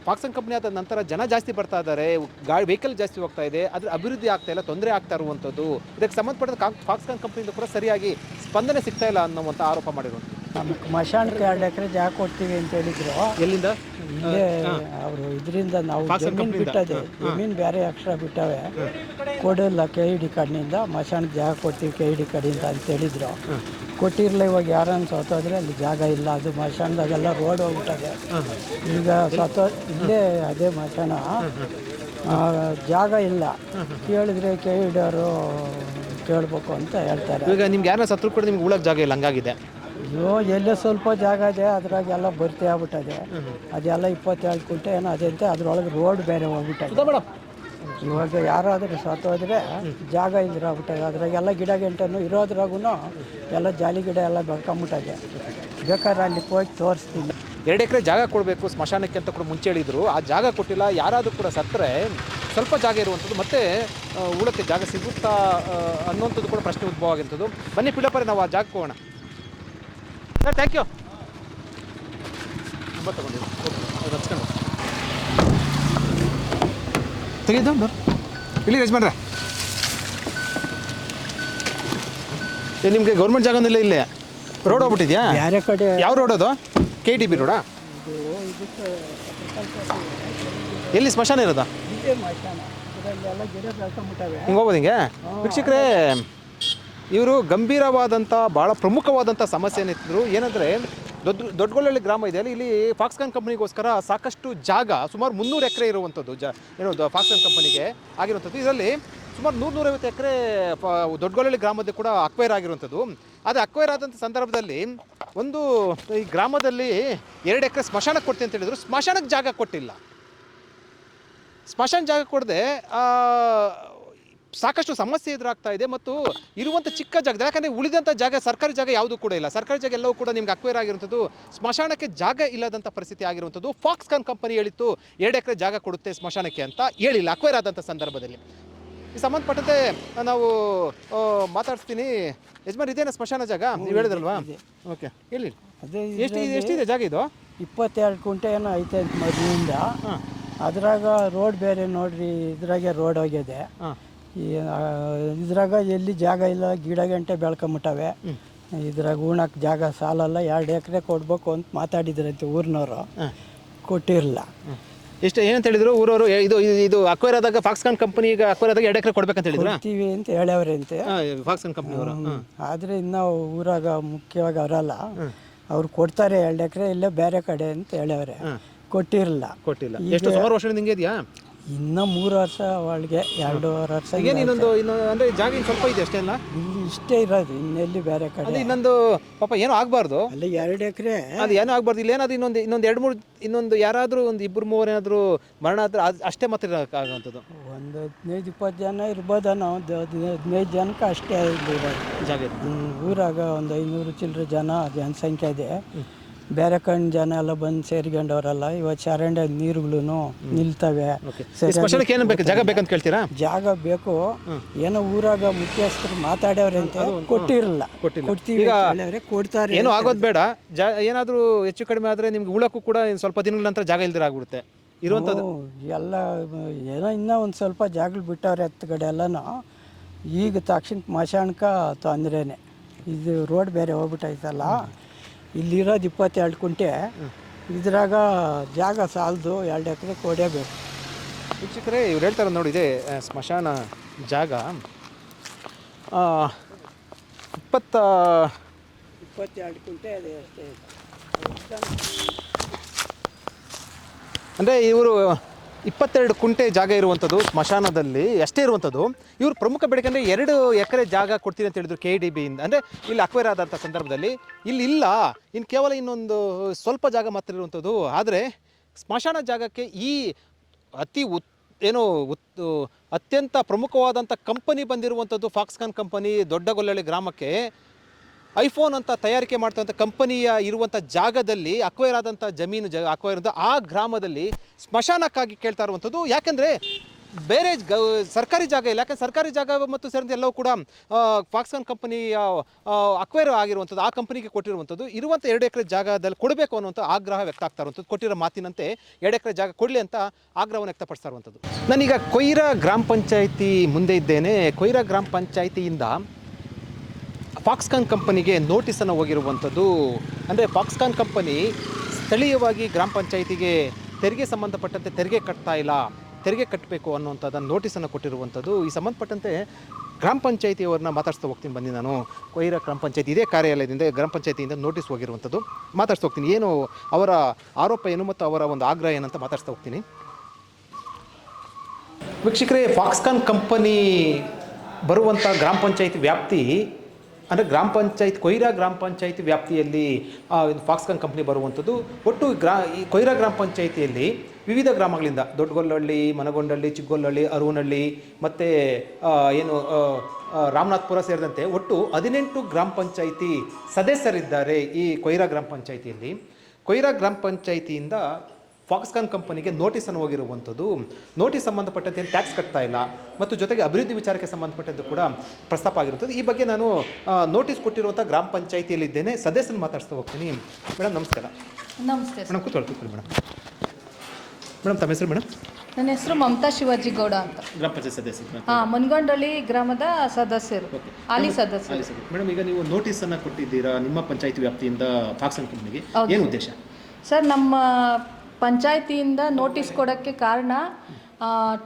Speaker 1: ಫಾಕ್ಸನ್ ಕಂಪ್ನಿ ಆದ ನಂತರ ಜನ ಜಾಸ್ತಿ ಬರ್ತಾ ಇದ್ದಾರೆ ಗಾಡಿ ವೆಹಿಕಲ್ ಜಾಸ್ತಿ ಹೋಗ್ತಾ ಇದೆ ಅದ್ರ ಅಭಿವೃದ್ಧಿ ಆಗ್ತಾ ಇಲ್ಲ ತೊಂದರೆ ಆಗ್ತಾ ಇರುವಂಥದ್ದು. ಇದಕ್ಕೆ ಸಂಬಂಧಪಟ್ಟ ಫಾಕ್ಸನ್ ಕಂಪ್ನಿಯಿಂದ ಕೂಡ ಸರಿಯಾಗಿ ಸ್ಪಂದನೆ ಸಿಗ್ತಾ ಇಲ್ಲ ಅನ್ನುವಂಥ ಆರೋಪ ಮಾಡಿರುವಂಥದ್ದು
Speaker 6: ಮಶಾಣಕ್ಕೆ ಎರಡು ಎಕರೆ ಜಾಗ ಕೊಡ್ತೀವಿ ಅಂತ ಹೇಳಿದ್ರು.
Speaker 1: ಎಲ್ಲಿಂದ?
Speaker 6: ಇಲ್ಲೇ ಅವರು ಇದರಿಂದ ನಾವು ಜಮೀನು ಬಿಟ್ಟದೆ. ಜಮೀನು ಬೇರೆ ಅಕ್ಷರ ಬಿಟ್ಟವೆ. ಕೊಡಲ್ಲ ಕೆ ಇ ಡಿ ಕಾರ್ಡ್ನಿಂದ ಮಶಾಣ ಜಾಗ ಕೊಡ್ತೀವಿ ಕೆ ಇ ಡಿ ಕಾರ್ಡಿಂದ ಅಂತ ಹೇಳಿದ್ರು. ಕೊಟ್ಟಿರಲ್ಲ ಇವಾಗ ಯಾರನ್ನು ಸತ್ತೋದ್ರೆ ಅಲ್ಲಿ ಜಾಗ ಇಲ್ಲ. ಅದು ಮಶಾಣದಾಗೆಲ್ಲ ರೋಡ್ ಹೋಗ್ಬಿಟ್ಟದೆ. ಈಗ ಸತ್ತೋ ಇಲ್ಲೇ ಅದೇ ಮಶಾಣ ಜಾಗ ಇಲ್ಲ. ಕೇಳಿದ್ರೆ ಕೆ ಇ ಡಿ ಅವರು ಕೇಳಬೇಕು ಅಂತ ಹೇಳ್ತಾರೆ.
Speaker 1: ಈಗ ನಿಮ್ಗೆ ಯಾರನ್ನ ಸತ್ರು ಕೂಡ ನಿಮ್ಗೆ ಉಳಕ್ಕೆ ಜಾಗ ಇಲ್ಲ ಹಂಗಾಗಿದೆ.
Speaker 6: ಅಯ್ಯೋ ಎಲ್ಲೇ ಸ್ವಲ್ಪ ಜಾಗ ಇದೆ ಅದ್ರಾಗೆಲ್ಲ ಭರ್ತಿ ಆಗ್ಬಿಟ್ಟದೆ. ಅದೆಲ್ಲ ಇಪ್ಪತ್ತೆರಡು ಕುಂಟೆ ಏನೋ ಅದಂತೆ ಅದ್ರೊಳಗೆ ರೋಡ್ ಬೇರೆ ಹೋಗ್ಬಿಟ್ಟದೆ. ಇವಾಗ ಯಾರಾದರೂ ಸತ್ತೋದ್ರೆ ಜಾಗ ಇದ್ರ ಆಗ್ಬಿಟ್ಟದೆ. ಅದ್ರಾಗೆಲ್ಲ ಗಿಡ ಗಂಟೆನು ಇರೋದ್ರಾಗೂ ಎಲ್ಲ ಜಾಲಿ ಗಿಡ ಎಲ್ಲ ಬೆಳ್ಕೊಂಬಿಟ್ಟದೆ ಬೇಕಾದ್ರೆ ಅಲ್ಲಿ ಹೋಗಿ ತೋರಿಸ್ತೀನಿ.
Speaker 1: ಎರಡು ಎಕರೆ ಜಾಗ ಕೊಡಬೇಕು ಸ್ಮಶಾನಕ್ಕೆ ಅಂತ ಕೂಡ ಮುಂಚೆ ಹೇಳಿದ್ರು. ಆ ಜಾಗ ಕೊಟ್ಟಿಲ್ಲ ಯಾರಾದರೂ ಕೂಡ ಸತ್ತರೆ ಸ್ವಲ್ಪ ಜಾಗ ಇರುವಂಥದ್ದು ಮತ್ತೆ ಉಳಕ್ಕೆ ಜಾಗ ಸಿಗುತ್ತಾ ಅನ್ನುವಂಥದ್ದು ಕೂಡ ಪ್ರಶ್ನೆ ಉದ್ಭವ ಆಗಿರ್ತದ್ದು ಬನ್ನಿ ಪಿಳಪ್ಪರೆ ನಾವು ಆ ಜಾಗಕ್ಕೆ ಹೋಗೋಣ. ಸರ್ ಥ್ಯಾಂಕ್ ಯು ನಂಬರ್ ತಗೊಂಡಿರಿ ಅವ್ರು ಹಚ್ಕೊಂಡು. ತೆಗೆದ ಇಲ್ಲಿ ಯಜಮಾನ್ರೆ. ಏ ನಿಮಗೆ ಗೌರ್ಮೆಂಟ್ ಜಾಗನಿಲ್ಲ ಇಲ್ಲೇ ರೋಡ್ ಹೋಗ್ಬಿಟ್ಟಿದ್ಯಾ?
Speaker 6: ಬೇರೆ ಕಡೆ
Speaker 1: ಯಾವ ರೋಡ್ ಅದು? ಕೆ ಟಿ ಬಿ ರೋಡಾ ಎಲ್ಲಿ ಸ್ಮಶಾನ ಇರೋದಾ? ಹಿಂಗೆ ಹೋಗ್ಬೋದು ಹಿಂಗೆ? ವೀಕ್ಷಕರೇ ಇವರು ಗಂಭೀರವಾದಂಥ ಭಾಳ ಪ್ರಮುಖವಾದಂಥ ಸಮಸ್ಯೆ ಏನಿದ್ರು ಏನಂದರೆ, ದೊಡ್ಡ ದೊಡ್ಡಗೊಳ್ಳಳ್ಳಿ ಗ್ರಾಮ ಇದೆ. ಅಲ್ಲಿ, ಇಲ್ಲಿ ಫಾಕ್ಸ್ಕಾನ್ ಕಂಪ್ನಿಗೋಸ್ಕರ ಸಾಕಷ್ಟು ಜಾಗ, ಸುಮಾರು ಮುನ್ನೂರು ಎಕರೆ ಇರುವಂಥದ್ದು ಜ, ಏನು ಫಾಕ್ಸ್ಕಾನ್ ಕಂಪನಿಗೆ ಆಗಿರುವಂಥದ್ದು ಇದರಲ್ಲಿ ಸುಮಾರು ನೂರು ನೂರೈವತ್ತು ಎಕರೆ ದೊಡ್ಡಗೊಳ್ಳಳ್ಳಿ ಗ್ರಾಮದ ಕೂಡ ಅಕ್ವೈರ್ ಆಗಿರುವಂಥದ್ದು ಅದು ಅಕ್ವೈರ್ ಆದಂಥ ಸಂದರ್ಭದಲ್ಲಿ ಒಂದು, ಈ ಗ್ರಾಮದಲ್ಲಿ ಎರಡು ಎಕರೆ ಸ್ಮಶಾನಕ್ಕೆ ಕೊಡ್ತೀನಿ ಅಂತ ಹೇಳಿದ್ರು. ಸ್ಮಶಾನಕ್ಕೆ ಜಾಗ ಕೊಟ್ಟಿಲ್ಲ. ಸ್ಮಶಾನ ಜಾಗ ಕೊಡದೆ ಸಾಕಷ್ಟು ಸಮಸ್ಯೆ ಎದುರಾಗ್ತಾ ಇದೆ ಮತ್ತು ಇರುವಂಥ ಚಿಕ್ಕ ಜಾಗ ಯಾಕಂದರೆ ಉಳಿದಂಥ ಜಾಗ ಸರ್ಕಾರಿ ಜಾಗ ಯಾವುದೂ ಕೂಡ ಇಲ್ಲ. ಸರ್ಕಾರಿ ಜಾಗ ಎಲ್ಲವೂ ಕೂಡ ನಿಮ್ಗೆ ಅಕ್ವೇರ್ ಆಗಿರುವಂಥದ್ದು ಸ್ಮಶಾನಕ್ಕೆ ಜಾಗ ಇಲ್ಲದಂಥ ಪರಿಸ್ಥಿತಿ ಆಗಿರುವಂಥದ್ದು ಫಾಕ್ಸ್ಕಾನ್ ಕಂಪನಿ ಹೇಳಿತ್ತು ಎರಡು ಎಕರೆ ಜಾಗ ಕೊಡುತ್ತೆ ಸ್ಮಶಾನಕ್ಕೆ ಅಂತ ಹೇಳಿಲ್ಲ ಅಕ್ವೇರ್ ಆದಂಥ ಸಂದರ್ಭದಲ್ಲಿ. ಈ ಸಂಬಂಧಪಟ್ಟಂತೆ ನಾವು ಮಾತಾಡ್ತೀನಿ ಮಾತಾಡ್ಸ್ತೀನಿ. ಯಜಮಾನ್ ಇದೇನ ಸ್ಮಶಾನ ಜಾಗ? ನೀವು ಹೇಳಿದ್ರಲ್ವಾ? ಓಕೆ ಹೇಳಿ
Speaker 6: ಎಷ್ಟಿದೆ
Speaker 1: ಎಷ್ಟು ಎಷ್ಟಿದೆ ಜಾಗ ಇದು?
Speaker 6: ಇಪ್ಪತ್ತೆರಡು ಕುಂಟೆ ಏನೋ ಐತೆ ಅಂತ ಮೊದಲಿಂದ. ಅದ್ರಾಗ ರೋಡ್ ಬೇರೆ ನೋಡ್ರಿ ಇದ್ರಾಗೆ ರೋಡ್ ಹೋಗಿದೆ. ಈ ಇದ್ರಾಗ ಎಲ್ಲಿ ಜಾಗ ಇಲ್ಲ ಗಿಡ ಗಂಟೆ ಬೆಳ್ಕೊಂಬಿಟ್ಟವೆ. ಇದ್ರಾಗ ಉಣಕ್ಕೆ ಜಾಗ ಸಾಲಲ್ಲ ಎರಡು ಎಕರೆ ಕೊಡ್ಬೇಕು ಅಂತ ಮಾತಾಡಿದ್ರಂತೆ ಊರಿನವರು. ಕೊಟ್ಟಿರಲಿಲ್ಲ.
Speaker 1: ಎಷ್ಟು ಏನಂತ ಹೇಳಿದ್ರು ಊರವರು ಇದು ಇದು- ಇದು ಅಕ್ವೈರ್ ಆದಾಗ ಫಾಕ್ಸ್ಕಾನ್ ಕಂಪನಿ ಈಗ ಅಕ್ವೇರ್ ಆದಾಗ ಎರಡು ಎಕರೆ ಕೊಡ್ಬೇಕಂತ ಹೇಳಿದ್ರು?
Speaker 6: ಕೊಡ್ತೀವಿ ಅಂತ ಹೇಳವ್ರಂತೆ
Speaker 1: ಫಾಕ್ಸ್ಕಾನ್ ಕಂಪನಿ ಅವರು.
Speaker 6: ಆದರೆ ಇನ್ನು ಊರಾಗ ಮುಖ್ಯವಾಗಿ ಅವರಲ್ಲ. ಅವ್ರು ಕೊಡ್ತಾರೆ ಎರಡು ಎಕರೆ ಇಲ್ಲೇ ಬೇರೆ ಕಡೆ ಅಂತ ಹೇಳ್ಯಾವ್ರೆ. ಕೊಟ್ಟಿರಲಿಲ್ಲ.
Speaker 1: ಕೊಟ್ಟಿಲ್ಲ. ಎಷ್ಟು ಸುಮಾರು ವರ್ಷದಿಂದ ಹಿಂಗೆ ಇದೆಯಾ?
Speaker 6: ಇನ್ನು ಮೂರು ವರ್ಷ ಅವಳಿಗೆ ಎರಡೂವರೆ ವರ್ಷ
Speaker 1: ಏನು ಇನ್ನೊಂದು ಇನ್ನೊಂದು ಅಂದ್ರೆ ಜಾಗ ಇನ್ನು ಸ್ವಲ್ಪ ಇದೆ ಅಷ್ಟೇ ಅಲ್ಲ?
Speaker 6: ಇಲ್ಲಿ ಇಷ್ಟೇ ಇರೋದು ಇನ್ನೆಲ್ಲಿ ಬೇರೆ ಕಡೆ.
Speaker 1: ಅದು ಇನ್ನೊಂದು ಪಾಪ ಏನೋ ಆಗಬಾರ್ದು?
Speaker 6: ಅಲ್ಲಿ ಎರಡು ಎಕರೆ.
Speaker 1: ಅದು ಏನೂ ಆಗಬಾರ್ದು ಇಲ್ಲಿ ಏನಾದ್ರು ಇನ್ನೊಂದು ಇನ್ನೊಂದು ಎರಡು ಮೂರು ಇನ್ನೊಂದು ಯಾರಾದರೂ ಒಂದು ಇಬ್ಬರು ಮೂವರು ಏನಾದರೂ ಮರಣ ಆದ್ರೆ ಅದು ಅಷ್ಟೇ ಮಾತ್ರ ಆಗುವಂಥದ್ದು?
Speaker 6: ಒಂದು ಹದಿನೈದು ಇಪ್ಪತ್ತು ಜನ ಇರ್ಬೋದ ಒಂದು ಹದಿನೈದು ಜನಕ್ಕೆ ಅಷ್ಟೇ ಇಲ್ಲಿ ಇರೋದು
Speaker 1: ಜಾಗ ಇದೆ.
Speaker 6: ಹ್ಮ್, ಊರಾಗ ಒಂದು ಐನೂರು ಚಿಲ್ಲರೆ ಜನ ಜನಸಂಖ್ಯೆ ಇದೆ. ಬೇರೆ ಕಣ್ ಜನ ಎಲ್ಲ ಬಂದು ಸೇರ್ಕೊಂಡವ್ರಲ್ಲ ಇವತ್ತು ಚರಂಡಿ ನೀರುಗಳು ನಿಲ್ತವೆ.
Speaker 1: ಸ್ಮಶಾನಕ್ಕೆ ಏನು ಬೇಕು? ಜಾಗ ಬೇಕಂತ ಕೇಳ್ತೀರಾ?
Speaker 6: ಜಾಗ ಬೇಕು. ಏನೋ ಊರಾಗ ಮುಖ್ಯಸ್ಥರು ಮಾತಾಡ್ಯವ್ರೆ ಅಂತ ಕೊಟ್ಟಿರಲ್ಲ. ಕೊಡ್ತೀವಿ ಕೊಡ್ತಾರೆ
Speaker 1: ಏನೂ ಆಗೋದು ಬೇಡ. ಜಾ ಏನಾದರೂ ಹೆಚ್ಚು ಕಡಿಮೆ ಆದರೆ ನಿಮ್ಗೆ ಉಳಕ್ಕೂ ಕೂಡ ಸ್ವಲ್ಪ ದಿನಗಳ ನಂತರ ಜಾಗ ಇಲ್ದಿರ ಆಗ್ಬಿಡುತ್ತೆ. ಇರುವಂಥದ್ದು
Speaker 6: ಎಲ್ಲ ಏನೋ ಇನ್ನೂ ಒಂದು ಸ್ವಲ್ಪ ಜಾಗಗಳು ಬಿಟ್ಟವ್ರೆ ಹತ್ತು ಕಡೆ ಎಲ್ಲನೂ. ಈಗ ತಕ್ಷಣ ಮಶಾಣಕ ತೊಂದ್ರೇನೆ. ಇದು ರೋಡ್ ಬೇರೆ ಹೋಗ್ಬಿಟ್ಟೈತಲ್ಲ ಇಲ್ಲಿರೋದು ಇಪ್ಪತ್ತೆರಡು ಕುಂಟೆ ಇದ್ರಾಗ ಜಾಗ ಸಾಲದು ಎರಡು ಎಕರೆ ಕೊಡೇಬೇಕು
Speaker 1: ವೀಕ್ಷಕರೇ ಇವ್ರು ಹೇಳ್ತಾರೆ ನೋಡಿ ಇದೆ ಸ್ಮಶಾನ ಜಾಗ. ಇಪ್ಪತ್ತ
Speaker 6: ಇಪ್ಪತ್ತೆರಡು ಕುಂಟೆ ಅದೇ ಅಷ್ಟೇ.
Speaker 1: ಅಂದರೆ ಇವರು ಇಪ್ಪತ್ತೆರಡು ಕುಂಟೆ ಜಾಗ ಇರುವಂಥದ್ದು ಸ್ಮಶಾನದಲ್ಲಿ ಅಷ್ಟೇ ಇರುವಂಥದ್ದು, ಇವರು ಪ್ರಮುಖ ಬೇಡಿಕೆ ಅಂದರೆ ಎರಡು ಎಕರೆ ಜಾಗ ಕೊಡ್ತೀನಿ ಅಂತ ಹೇಳಿದ್ರು ಕೆ ಡಿ ಬಿಯಿಂದ ಅಂದರೆ ಇಲ್ಲಿ ಅಕ್ವೈರ್ ಆದಂಥ ಸಂದರ್ಭದಲ್ಲಿ ಇಲ್ಲಿ ಇಲ್ಲ ಇನ್ನು ಕೇವಲ ಇನ್ನೊಂದು ಸ್ವಲ್ಪ ಜಾಗ ಮಾತ್ರ ಇರುವಂಥದ್ದು. ಆದರೆ ಸ್ಮಶಾನ ಜಾಗಕ್ಕೆ ಈ ಅತಿ ಉತ್, ಏನು ಅತ್ಯಂತ ಪ್ರಮುಖವಾದಂಥ ಕಂಪನಿ ಬಂದಿರುವಂಥದ್ದು ಫಾಕ್ಸ್ಕಾನ್ ಕಂಪನಿ ದೊಡ್ಡಗೊಲ್ಲಳ್ಳಿ ಗ್ರಾಮಕ್ಕೆ. ಐಫೋನ್ ಅಂತ ತಯಾರಿಕೆ ಮಾಡ್ತಂಥ ಕಂಪನಿಯ ಇರುವಂಥ ಜಾಗದಲ್ಲಿ ಅಕ್ವೈರ್ ಆದಂಥ ಜಮೀನು ಜ ಅಕ್ವೈರ್ ಅಂತ ಆ ಗ್ರಾಮದಲ್ಲಿ ಸ್ಮಶಾನಕ್ಕಾಗಿ ಕೇಳ್ತಾ ಇರುವಂಥದ್ದು. ಯಾಕೆಂದರೆ ಬೇರೆ ಗ ಸರ್ಕಾರಿ ಜಾಗ ಇಲ್ಲ. ಯಾಕಂದ್ರೆ ಸರ್ಕಾರಿ ಜಾಗ ಮತ್ತು ಸೇರಿದಂತೆ ಎಲ್ಲವೂ ಕೂಡ ಫಾಕ್ಸ್ಕಾನ್ ಕಂಪನಿಯ ಅಕ್ವೈರ್ ಆಗಿರುವಂಥದ್ದು, ಆ ಕಂಪನಿಗೆ ಕೊಟ್ಟಿರುವಂಥದ್ದು. ಇರುವಂಥ ಎರಡು ಎಕರೆ ಜಾಗದಲ್ಲಿ ಕೊಡಬೇಕು ಅನ್ನುವಂಥ ಆಗ್ರಹ ವ್ಯಕ್ತ ಆಗ್ತಾ ಇರುವಂಥದ್ದು. ಕೊಟ್ಟಿರೋ ಮಾತಿನಂತೆ ಎರಡು ಎಕರೆ ಜಾಗ ಕೊಡಲಿ ಅಂತ ಆಗ್ರಹವನ್ನು ವ್ಯಕ್ತಪಡಿಸ್ತಾ ಇರುವಂಥದ್ದು. ನಾನೀಗ ಕೊಯ್ರಾ ಗ್ರಾಮ ಪಂಚಾಯಿತಿ ಮುಂದೆ ಇದ್ದೇನೆ. ಕೊಯ್ರಾ ಗ್ರಾಮ ಪಂಚಾಯಿತಿಯಿಂದ ಫಾಕ್ಸ್ಕಾನ್ ಕಂಪನಿಗೆ ನೋಟಿಸನ್ನು ಹೋಗಿರುವಂಥದ್ದು. ಅಂದರೆ ಫಾಕ್ಸ್ಕಾನ್ ಕಂಪನಿ ಸ್ಥಳೀಯವಾಗಿ ಗ್ರಾಮ ಪಂಚಾಯಿತಿಗೆ ತೆರಿಗೆ ಸಂಬಂಧಪಟ್ಟಂತೆ ತೆರಿಗೆ ಕಟ್ತಾ ಇಲ್ಲ. ತೆರಿಗೆ ಕಟ್ಟಬೇಕು ಅನ್ನುವಂಥದ್ದು ನೋಟಿಸನ್ನು ಕೊಟ್ಟಿರುವಂಥದ್ದು. ಈ ಸಂಬಂಧಪಟ್ಟಂತೆ ಗ್ರಾಮ ಪಂಚಾಯಿತಿಯವ್ರನ್ನ ಮಾತಾಡ್ಸ್ತಾ ಹೋಗ್ತೀನಿ ಬನ್ನಿ ನಾನು. ಕೊಯ್ರ ಗ್ರಾಮ ಪಂಚಾಯತಿ ಇದೇ ಕಾರ್ಯಾಲಯದಿಂದ ಗ್ರಾಮ ಪಂಚಾಯತಿಯಿಂದ ನೋಟಿಸ್ ಹೋಗಿರುವಂಥದ್ದು. ಮಾತಾಡ್ಸ್ತಾ ಹೋಗ್ತೀನಿ. ಏನು ಅವರ ಆರೋಪ ಏನು ಮತ್ತು ಅವರ ಒಂದು ಆಗ್ರಹ ಏನಂತ ಮಾತಾಡ್ಸ್ತಾ ಹೋಗ್ತೀನಿ. ವೀಕ್ಷಕರೇ ಫಾಕ್ಸ್ಕಾನ್ ಕಂಪನಿ ಬರುವಂಥ ಗ್ರಾಮ ಪಂಚಾಯತಿ ವ್ಯಾಪ್ತಿ ಅಂದರೆ ಗ್ರಾಮ ಪಂಚಾಯತ್, ಕೊಯ್ರಾ ಗ್ರಾಮ ಪಂಚಾಯತ್ ವ್ಯಾಪ್ತಿಯಲ್ಲಿ ಫಾಕ್ಸ್ಕಾನ್ ಕಂಪ್ನಿ ಬರುವಂಥದ್ದು. ಒಟ್ಟು ಗ್ರಾ, ಈ ಕೊಯ್ರಾ ಗ್ರಾಮ ಪಂಚಾಯತಿಯಲ್ಲಿ ವಿವಿಧ ಗ್ರಾಮಗಳಿಂದ ದೊಡ್ಡಗೊಲ್ಲಹಳ್ಳಿ ಮನಗೊಂಡಳ್ಳಿ ಚಿಕ್ಕಗೊಲ್ಲಹಳ್ಳಿ ಅರುವನಹಳ್ಳಿ ಮತ್ತು ಏನು ರಾಮನಾಥ್ಪುರ ಸೇರಿದಂತೆ ಒಟ್ಟು ಹದಿನೆಂಟು ಗ್ರಾಮ ಪಂಚಾಯಿತಿ ಸದಸ್ಯರಿದ್ದಾರೆ ಈ ಕೊಯ್ರಾ ಗ್ರಾಮ ಪಂಚಾಯಿತಿಯಲ್ಲಿ. ಕೊಯ್ರಾ ಗ್ರಾಮ ಪಂಚಾಯಿತಿಯಿಂದ ಫಾಕ್ಸ್ಕಾನ್ ಕಂಪನಿಗೆ ನೋಟಿಸ್ ಅನ್ನು ಹೋಗಿರುವಂಥದ್ದು. ನೋಟಿಸ್ ಸಂಬಂಧಪಟ್ಟಂತೆ ಏನು ಟ್ಯಾಕ್ಸ್ ಕಟ್ತಾ ಇಲ್ಲ. ಮತ್ತು ಜೊತೆಗೆ ಅಭಿವೃದ್ಧಿ ವಿಚಾರಕ್ಕೆ ಸಂಬಂಧಪಟ್ಟದ್ದು ಕೂಡ ಪ್ರಸ್ತಾಪ ಆಗಿರುತ್ತದೆ. ಈ ಬಗ್ಗೆ ನಾನು ನೋಟಿಸ್ ಕೊಟ್ಟಿರುವಂಥ ಗ್ರಾಮ ಪಂಚಾಯಿತಿಯಲ್ಲಿದ್ದೇನೆ. ಸದಸ್ಯನ ಮಾತಾಡ್ತಾ ಹೋಗ್ತೀನಿ. ಮೇಡಮ್ ನಮಸ್ಕಾರ.
Speaker 2: ನಮಸ್ತೆ ಸರ್
Speaker 1: ಮೇಡಮ್ ಕೂತ್ಕೊಳ್ಳಿ ಕೂತ್ಕೊಳ್ಳಿ ಮೇಡಮ್. ಮೇಡಮ್ ತಮ್ಮ ಹೆಸರು ಮೇಡಮ್?
Speaker 2: ನನ್ನ ಹೆಸರು ಮಮತಾ ಶಿವಾಜಿ ಗೌಡ ಅಂತ.
Speaker 1: ಗ್ರಾಮ ಪಂಚಾಯತ್ ಸದಸ್ಯರು
Speaker 2: ಹಾಂ ಮುನ್ಗೊಂಡಳ್ಳಿ ಗ್ರಾಮದ ಸದಸ್ಯರು. ಹಾಲಿ ಸದಸ್ಯರು.
Speaker 1: ಮೇಡಮ್ ಈಗ ನೀವು ನೋಟಿಸ್ ಅನ್ನು ಕೊಟ್ಟಿದ್ದೀರಾ ನಿಮ್ಮ ಪಂಚಾಯತಿ ವ್ಯಾಪ್ತಿಯಿಂದ ಫಾಕ್ಸನ್ ಕಂಪನಿಗೆ? ಏನು ಉದ್ದೇಶ?
Speaker 2: ಸರ್ ನಮ್ಮ ಪಂಚಾಯತಿಯಿಂದ ನೋಟಿಸ್ ಕೊಡೋಕ್ಕೆ ಕಾರಣ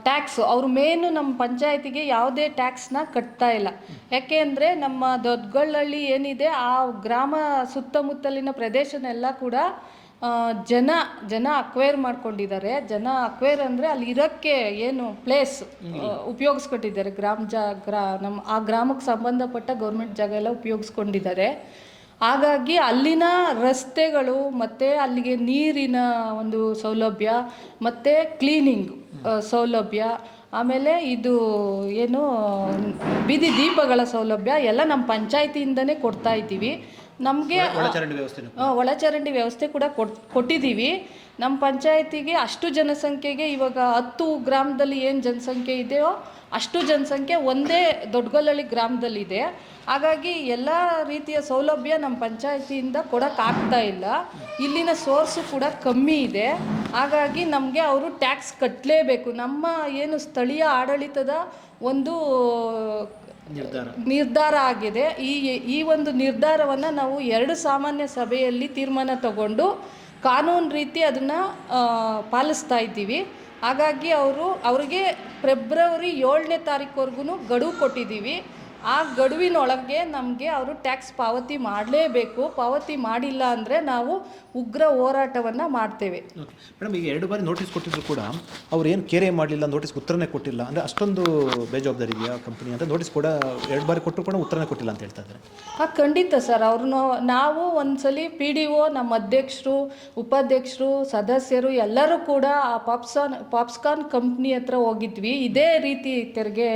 Speaker 2: ಟ್ಯಾಕ್ಸು ಅವರು ಮೇನು ನಮ್ಮ ಪಂಚಾಯತಿಗೆ ಯಾವುದೇ ಟ್ಯಾಕ್ಸ್ನ ಕಟ್ತಾ ಇಲ್ಲ. ಯಾಕೆ ಅಂದರೆ ನಮ್ಮ ದೊಡ್ಡಗೊಳ್ಳಳ್ಳಿ ಏನಿದೆ ಆ ಗ್ರಾಮ ಸುತ್ತಮುತ್ತಲಿನ ಪ್ರದೇಶನೆಲ್ಲ ಕೂಡ ಜನ ಜನ ಅಕ್ವೇರ್ ಮಾಡ್ಕೊಂಡಿದ್ದಾರೆ. ಜನ ಅಕ್ವೇರ್ ಅಂದರೆ ಅಲ್ಲಿ ಇರೋಕ್ಕೆ ಏನು ಪ್ಲೇಸ್ ಉಪಯೋಗಿಸ್ಕೊಟ್ಟಿದ್ದಾರೆ. ಗ್ರಾಮ ಜ ಗ್ರಾ ನಮ್ಮ ಆ ಗ್ರಾಮಕ್ಕೆ ಸಂಬಂಧಪಟ್ಟ ಗೌರ್ಮೆಂಟ್ ಜಾಗ ಎಲ್ಲ ಉಪಯೋಗಿಸ್ಕೊಂಡಿದ್ದಾರೆ. ಹಾಗಾಗಿ ಅಲ್ಲಿನ ರಸ್ತೆಗಳು ಮತ್ತು ಅಲ್ಲಿಗೆ ನೀರಿನ ಒಂದು ಸೌಲಭ್ಯ ಮತ್ತು ಕ್ಲೀನಿಂಗ್ ಸೌಲಭ್ಯ, ಆಮೇಲೆ ಇದು ಏನು, ಬೀದಿ ದೀಪಗಳ ಸೌಲಭ್ಯ ಎಲ್ಲ ನಮ್ಮ ಪಂಚಾಯಿತಿಯಿಂದನೇ ಕೊಡ್ತಾ ಇದ್ದೀವಿ. ನಮಗೆ
Speaker 1: ಒಳಚರಂಡಿ ವ್ಯವಸ್ಥೆ
Speaker 2: ಒಳಚರಂಡಿ ವ್ಯವಸ್ಥೆ ಕೂಡ ಕೊಟ್ ಕೊಟ್ಟಿದ್ದೀವಿ ನಮ್ಮ ಪಂಚಾಯತಿಗೆ ಅಷ್ಟು ಜನಸಂಖ್ಯೆಗೆ ಇವಾಗ ಹತ್ತು ಗ್ರಾಮದಲ್ಲಿ ಏನು ಜನಸಂಖ್ಯೆ ಇದೆಯೋ ಅಷ್ಟು ಜನಸಂಖ್ಯೆ ಒಂದೇ ದೊಡ್ಡಗೊಲ್ಲಳ್ಳಿ ಗ್ರಾಮದಲ್ಲಿದೆ ಹಾಗಾಗಿ ಎಲ್ಲ ರೀತಿಯ ಸೌಲಭ್ಯ ನಮ್ಮ ಪಂಚಾಯತಿಯಿಂದ ಕೊಡೋಕ್ಕಾಗ್ತಾ ಇಲ್ಲ. ಇಲ್ಲಿನ ಸೋರ್ಸು ಕೂಡ ಕಮ್ಮಿ ಇದೆ. ಹಾಗಾಗಿ ನಮಗೆ ಅವರು ಟ್ಯಾಕ್ಸ್ ಕಟ್ಟಲೇಬೇಕು ನಮ್ಮ ಏನು ಸ್ಥಳೀಯ ಆಡಳಿತದ ಒಂದು ನಿರ್ಧಾರ. ಆಗಿದೆ. ಈ ಈ ಒಂದು ನಿರ್ಧಾರವನ್ನು ನಾವು ಎರಡು ಸಾಮಾನ್ಯ ಸಭೆಯಲ್ಲಿ ತೀರ್ಮಾನ ತಗೊಂಡು ಕಾನೂನು ರೀತಿ ಅದನ್ನು ಪಾಲಿಸ್ತಾ ಇದ್ದೀವಿ. ಹಾಗಾಗಿ ಅವರು, ಅವರಿಗೆ ಫೆಬ್ರವರಿ ಏಳನೇ ತಾರೀಕುವರೆಗೂ ಗಡುವು ಕೊಟ್ಟಿದ್ದೀವಿ. ಆ ಗಡುವಿನೊಳಗೆ ನಮಗೆ ಅವರು ಟ್ಯಾಕ್ಸ್ ಪಾವತಿ ಮಾಡಲೇಬೇಕು. ಪಾವತಿ ಮಾಡಿಲ್ಲ ಅಂದರೆ ನಾವು ಉಗ್ರ ಹೋರಾಟವನ್ನು ಮಾಡ್ತೇವೆ.
Speaker 1: ಮೇಡಮ್ ಈಗ ಎರಡು ಬಾರಿ ನೋಟಿಸ್ ಕೊಟ್ಟಿದ್ರು ಕೂಡ ಅವ್ರು ಏನು ಕೇರೆ ಮಾಡಲಿಲ್ಲ ನೋಟಿಸ್ ಉತ್ತರನೇ ಕೊಟ್ಟಿಲ್ಲ. ಅಂದರೆ ಅಷ್ಟೊಂದು ಬೇಜವಾಬ್ದಾರಿ ಇದೆಯಾ ಕಂಪನಿ ಅಂತ ನೋಟಿಸ್ ಕೂಡ ಎರಡು ಬಾರಿ ಕೊಟ್ಟರು ಕೂಡ ಉತ್ತರನೇ ಕೊಟ್ಟಿಲ್ಲ ಅಂತ ಹೇಳ್ತಾ ಇದ್ದಾರೆ.
Speaker 2: ಹಾಂ ಖಂಡಿತ ಸರ್. ಅವ್ರನ್ನ ನಾವು ಒಂದ್ಸಲಿ ಪಿ ಡಿ ಒ ನಮ್ಮ ಅಧ್ಯಕ್ಷರು ಉಪಾಧ್ಯಕ್ಷರು ಸದಸ್ಯರು ಎಲ್ಲರೂ ಕೂಡ ಆ ಪಾಪ್ಸಾನ್ ಪಾಪ್ಸ್ಕಾನ್ ಕಂಪ್ನಿ ಹತ್ರ ಹೋಗಿದ್ವಿ. ಇದೇ ರೀತಿ ತೆರಿಗೆ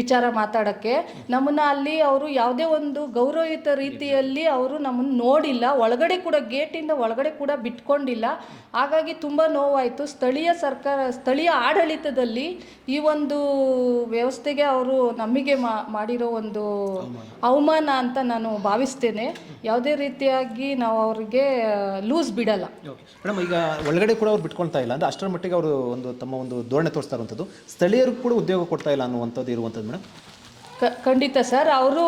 Speaker 2: ವಿಚಾರ ಮಾತಾಡೋಕ್ಕೆ. ನಮ್ಮನ್ನ ಅಲ್ಲಿ ಅವರು ಯಾವುದೇ ಒಂದು ಗೌರವಯುತ ರೀತಿಯಲ್ಲಿ ಅವರು ನಮ್ಮನ್ನು ನೋಡಿಲ್ಲ, ಒಳಗಡೆ ಕೂಡ ಗೇಟಿಂದ ಒಳಗಡೆ ಕೂಡ ಬಿಟ್ಕೊಂಡಿಲ್ಲ. ಹಾಗಾಗಿ ತುಂಬ ನೋವಾಯಿತು. ಸ್ಥಳೀಯ ಸರ್ಕಾರ, ಸ್ಥಳೀಯ ಆಡಳಿತದಲ್ಲಿ ಈ ಒಂದು ವ್ಯವಸ್ಥೆಗೆ ಅವರು ನಮಗೆ ಮಾಡಿರೋ ಒಂದು ಅವಮಾನ ಅಂತ ನಾನು ಭಾವಿಸ್ತೇನೆ. ಯಾವುದೇ ರೀತಿಯಾಗಿ ನಾವು ಅವ್ರಿಗೆ ಲೂಸ್ ಬಿಡಲ್ಲ.
Speaker 1: ಮೇಡಮ್, ಈಗ ಒಳಗಡೆ ಕೂಡ ಅವ್ರು ಬಿಟ್ಕೊಳ್ತಾ ಇಲ್ಲ. ಅಂದರೆ ಅಷ್ಟರ ಮಟ್ಟಿಗೆ ಅವರು ಒಂದು ತಮ್ಮ ಒಂದು ಧೋರಣೆ ತೋರಿಸ್ತಾ ಇರುವಂಥದ್ದು. ಸ್ಥಳೀಯರು ಕೂಡ ಉದ್ಯೋಗ ಕೊಡ್ತಾ ಇಲ್ಲ ಅನ್ನುವಂಥದ್ದು ಇರುವಂಥದ್ದು ಮೇಡಮ್.
Speaker 2: ಖಂಡಿತ ಸರ್, ಅವರು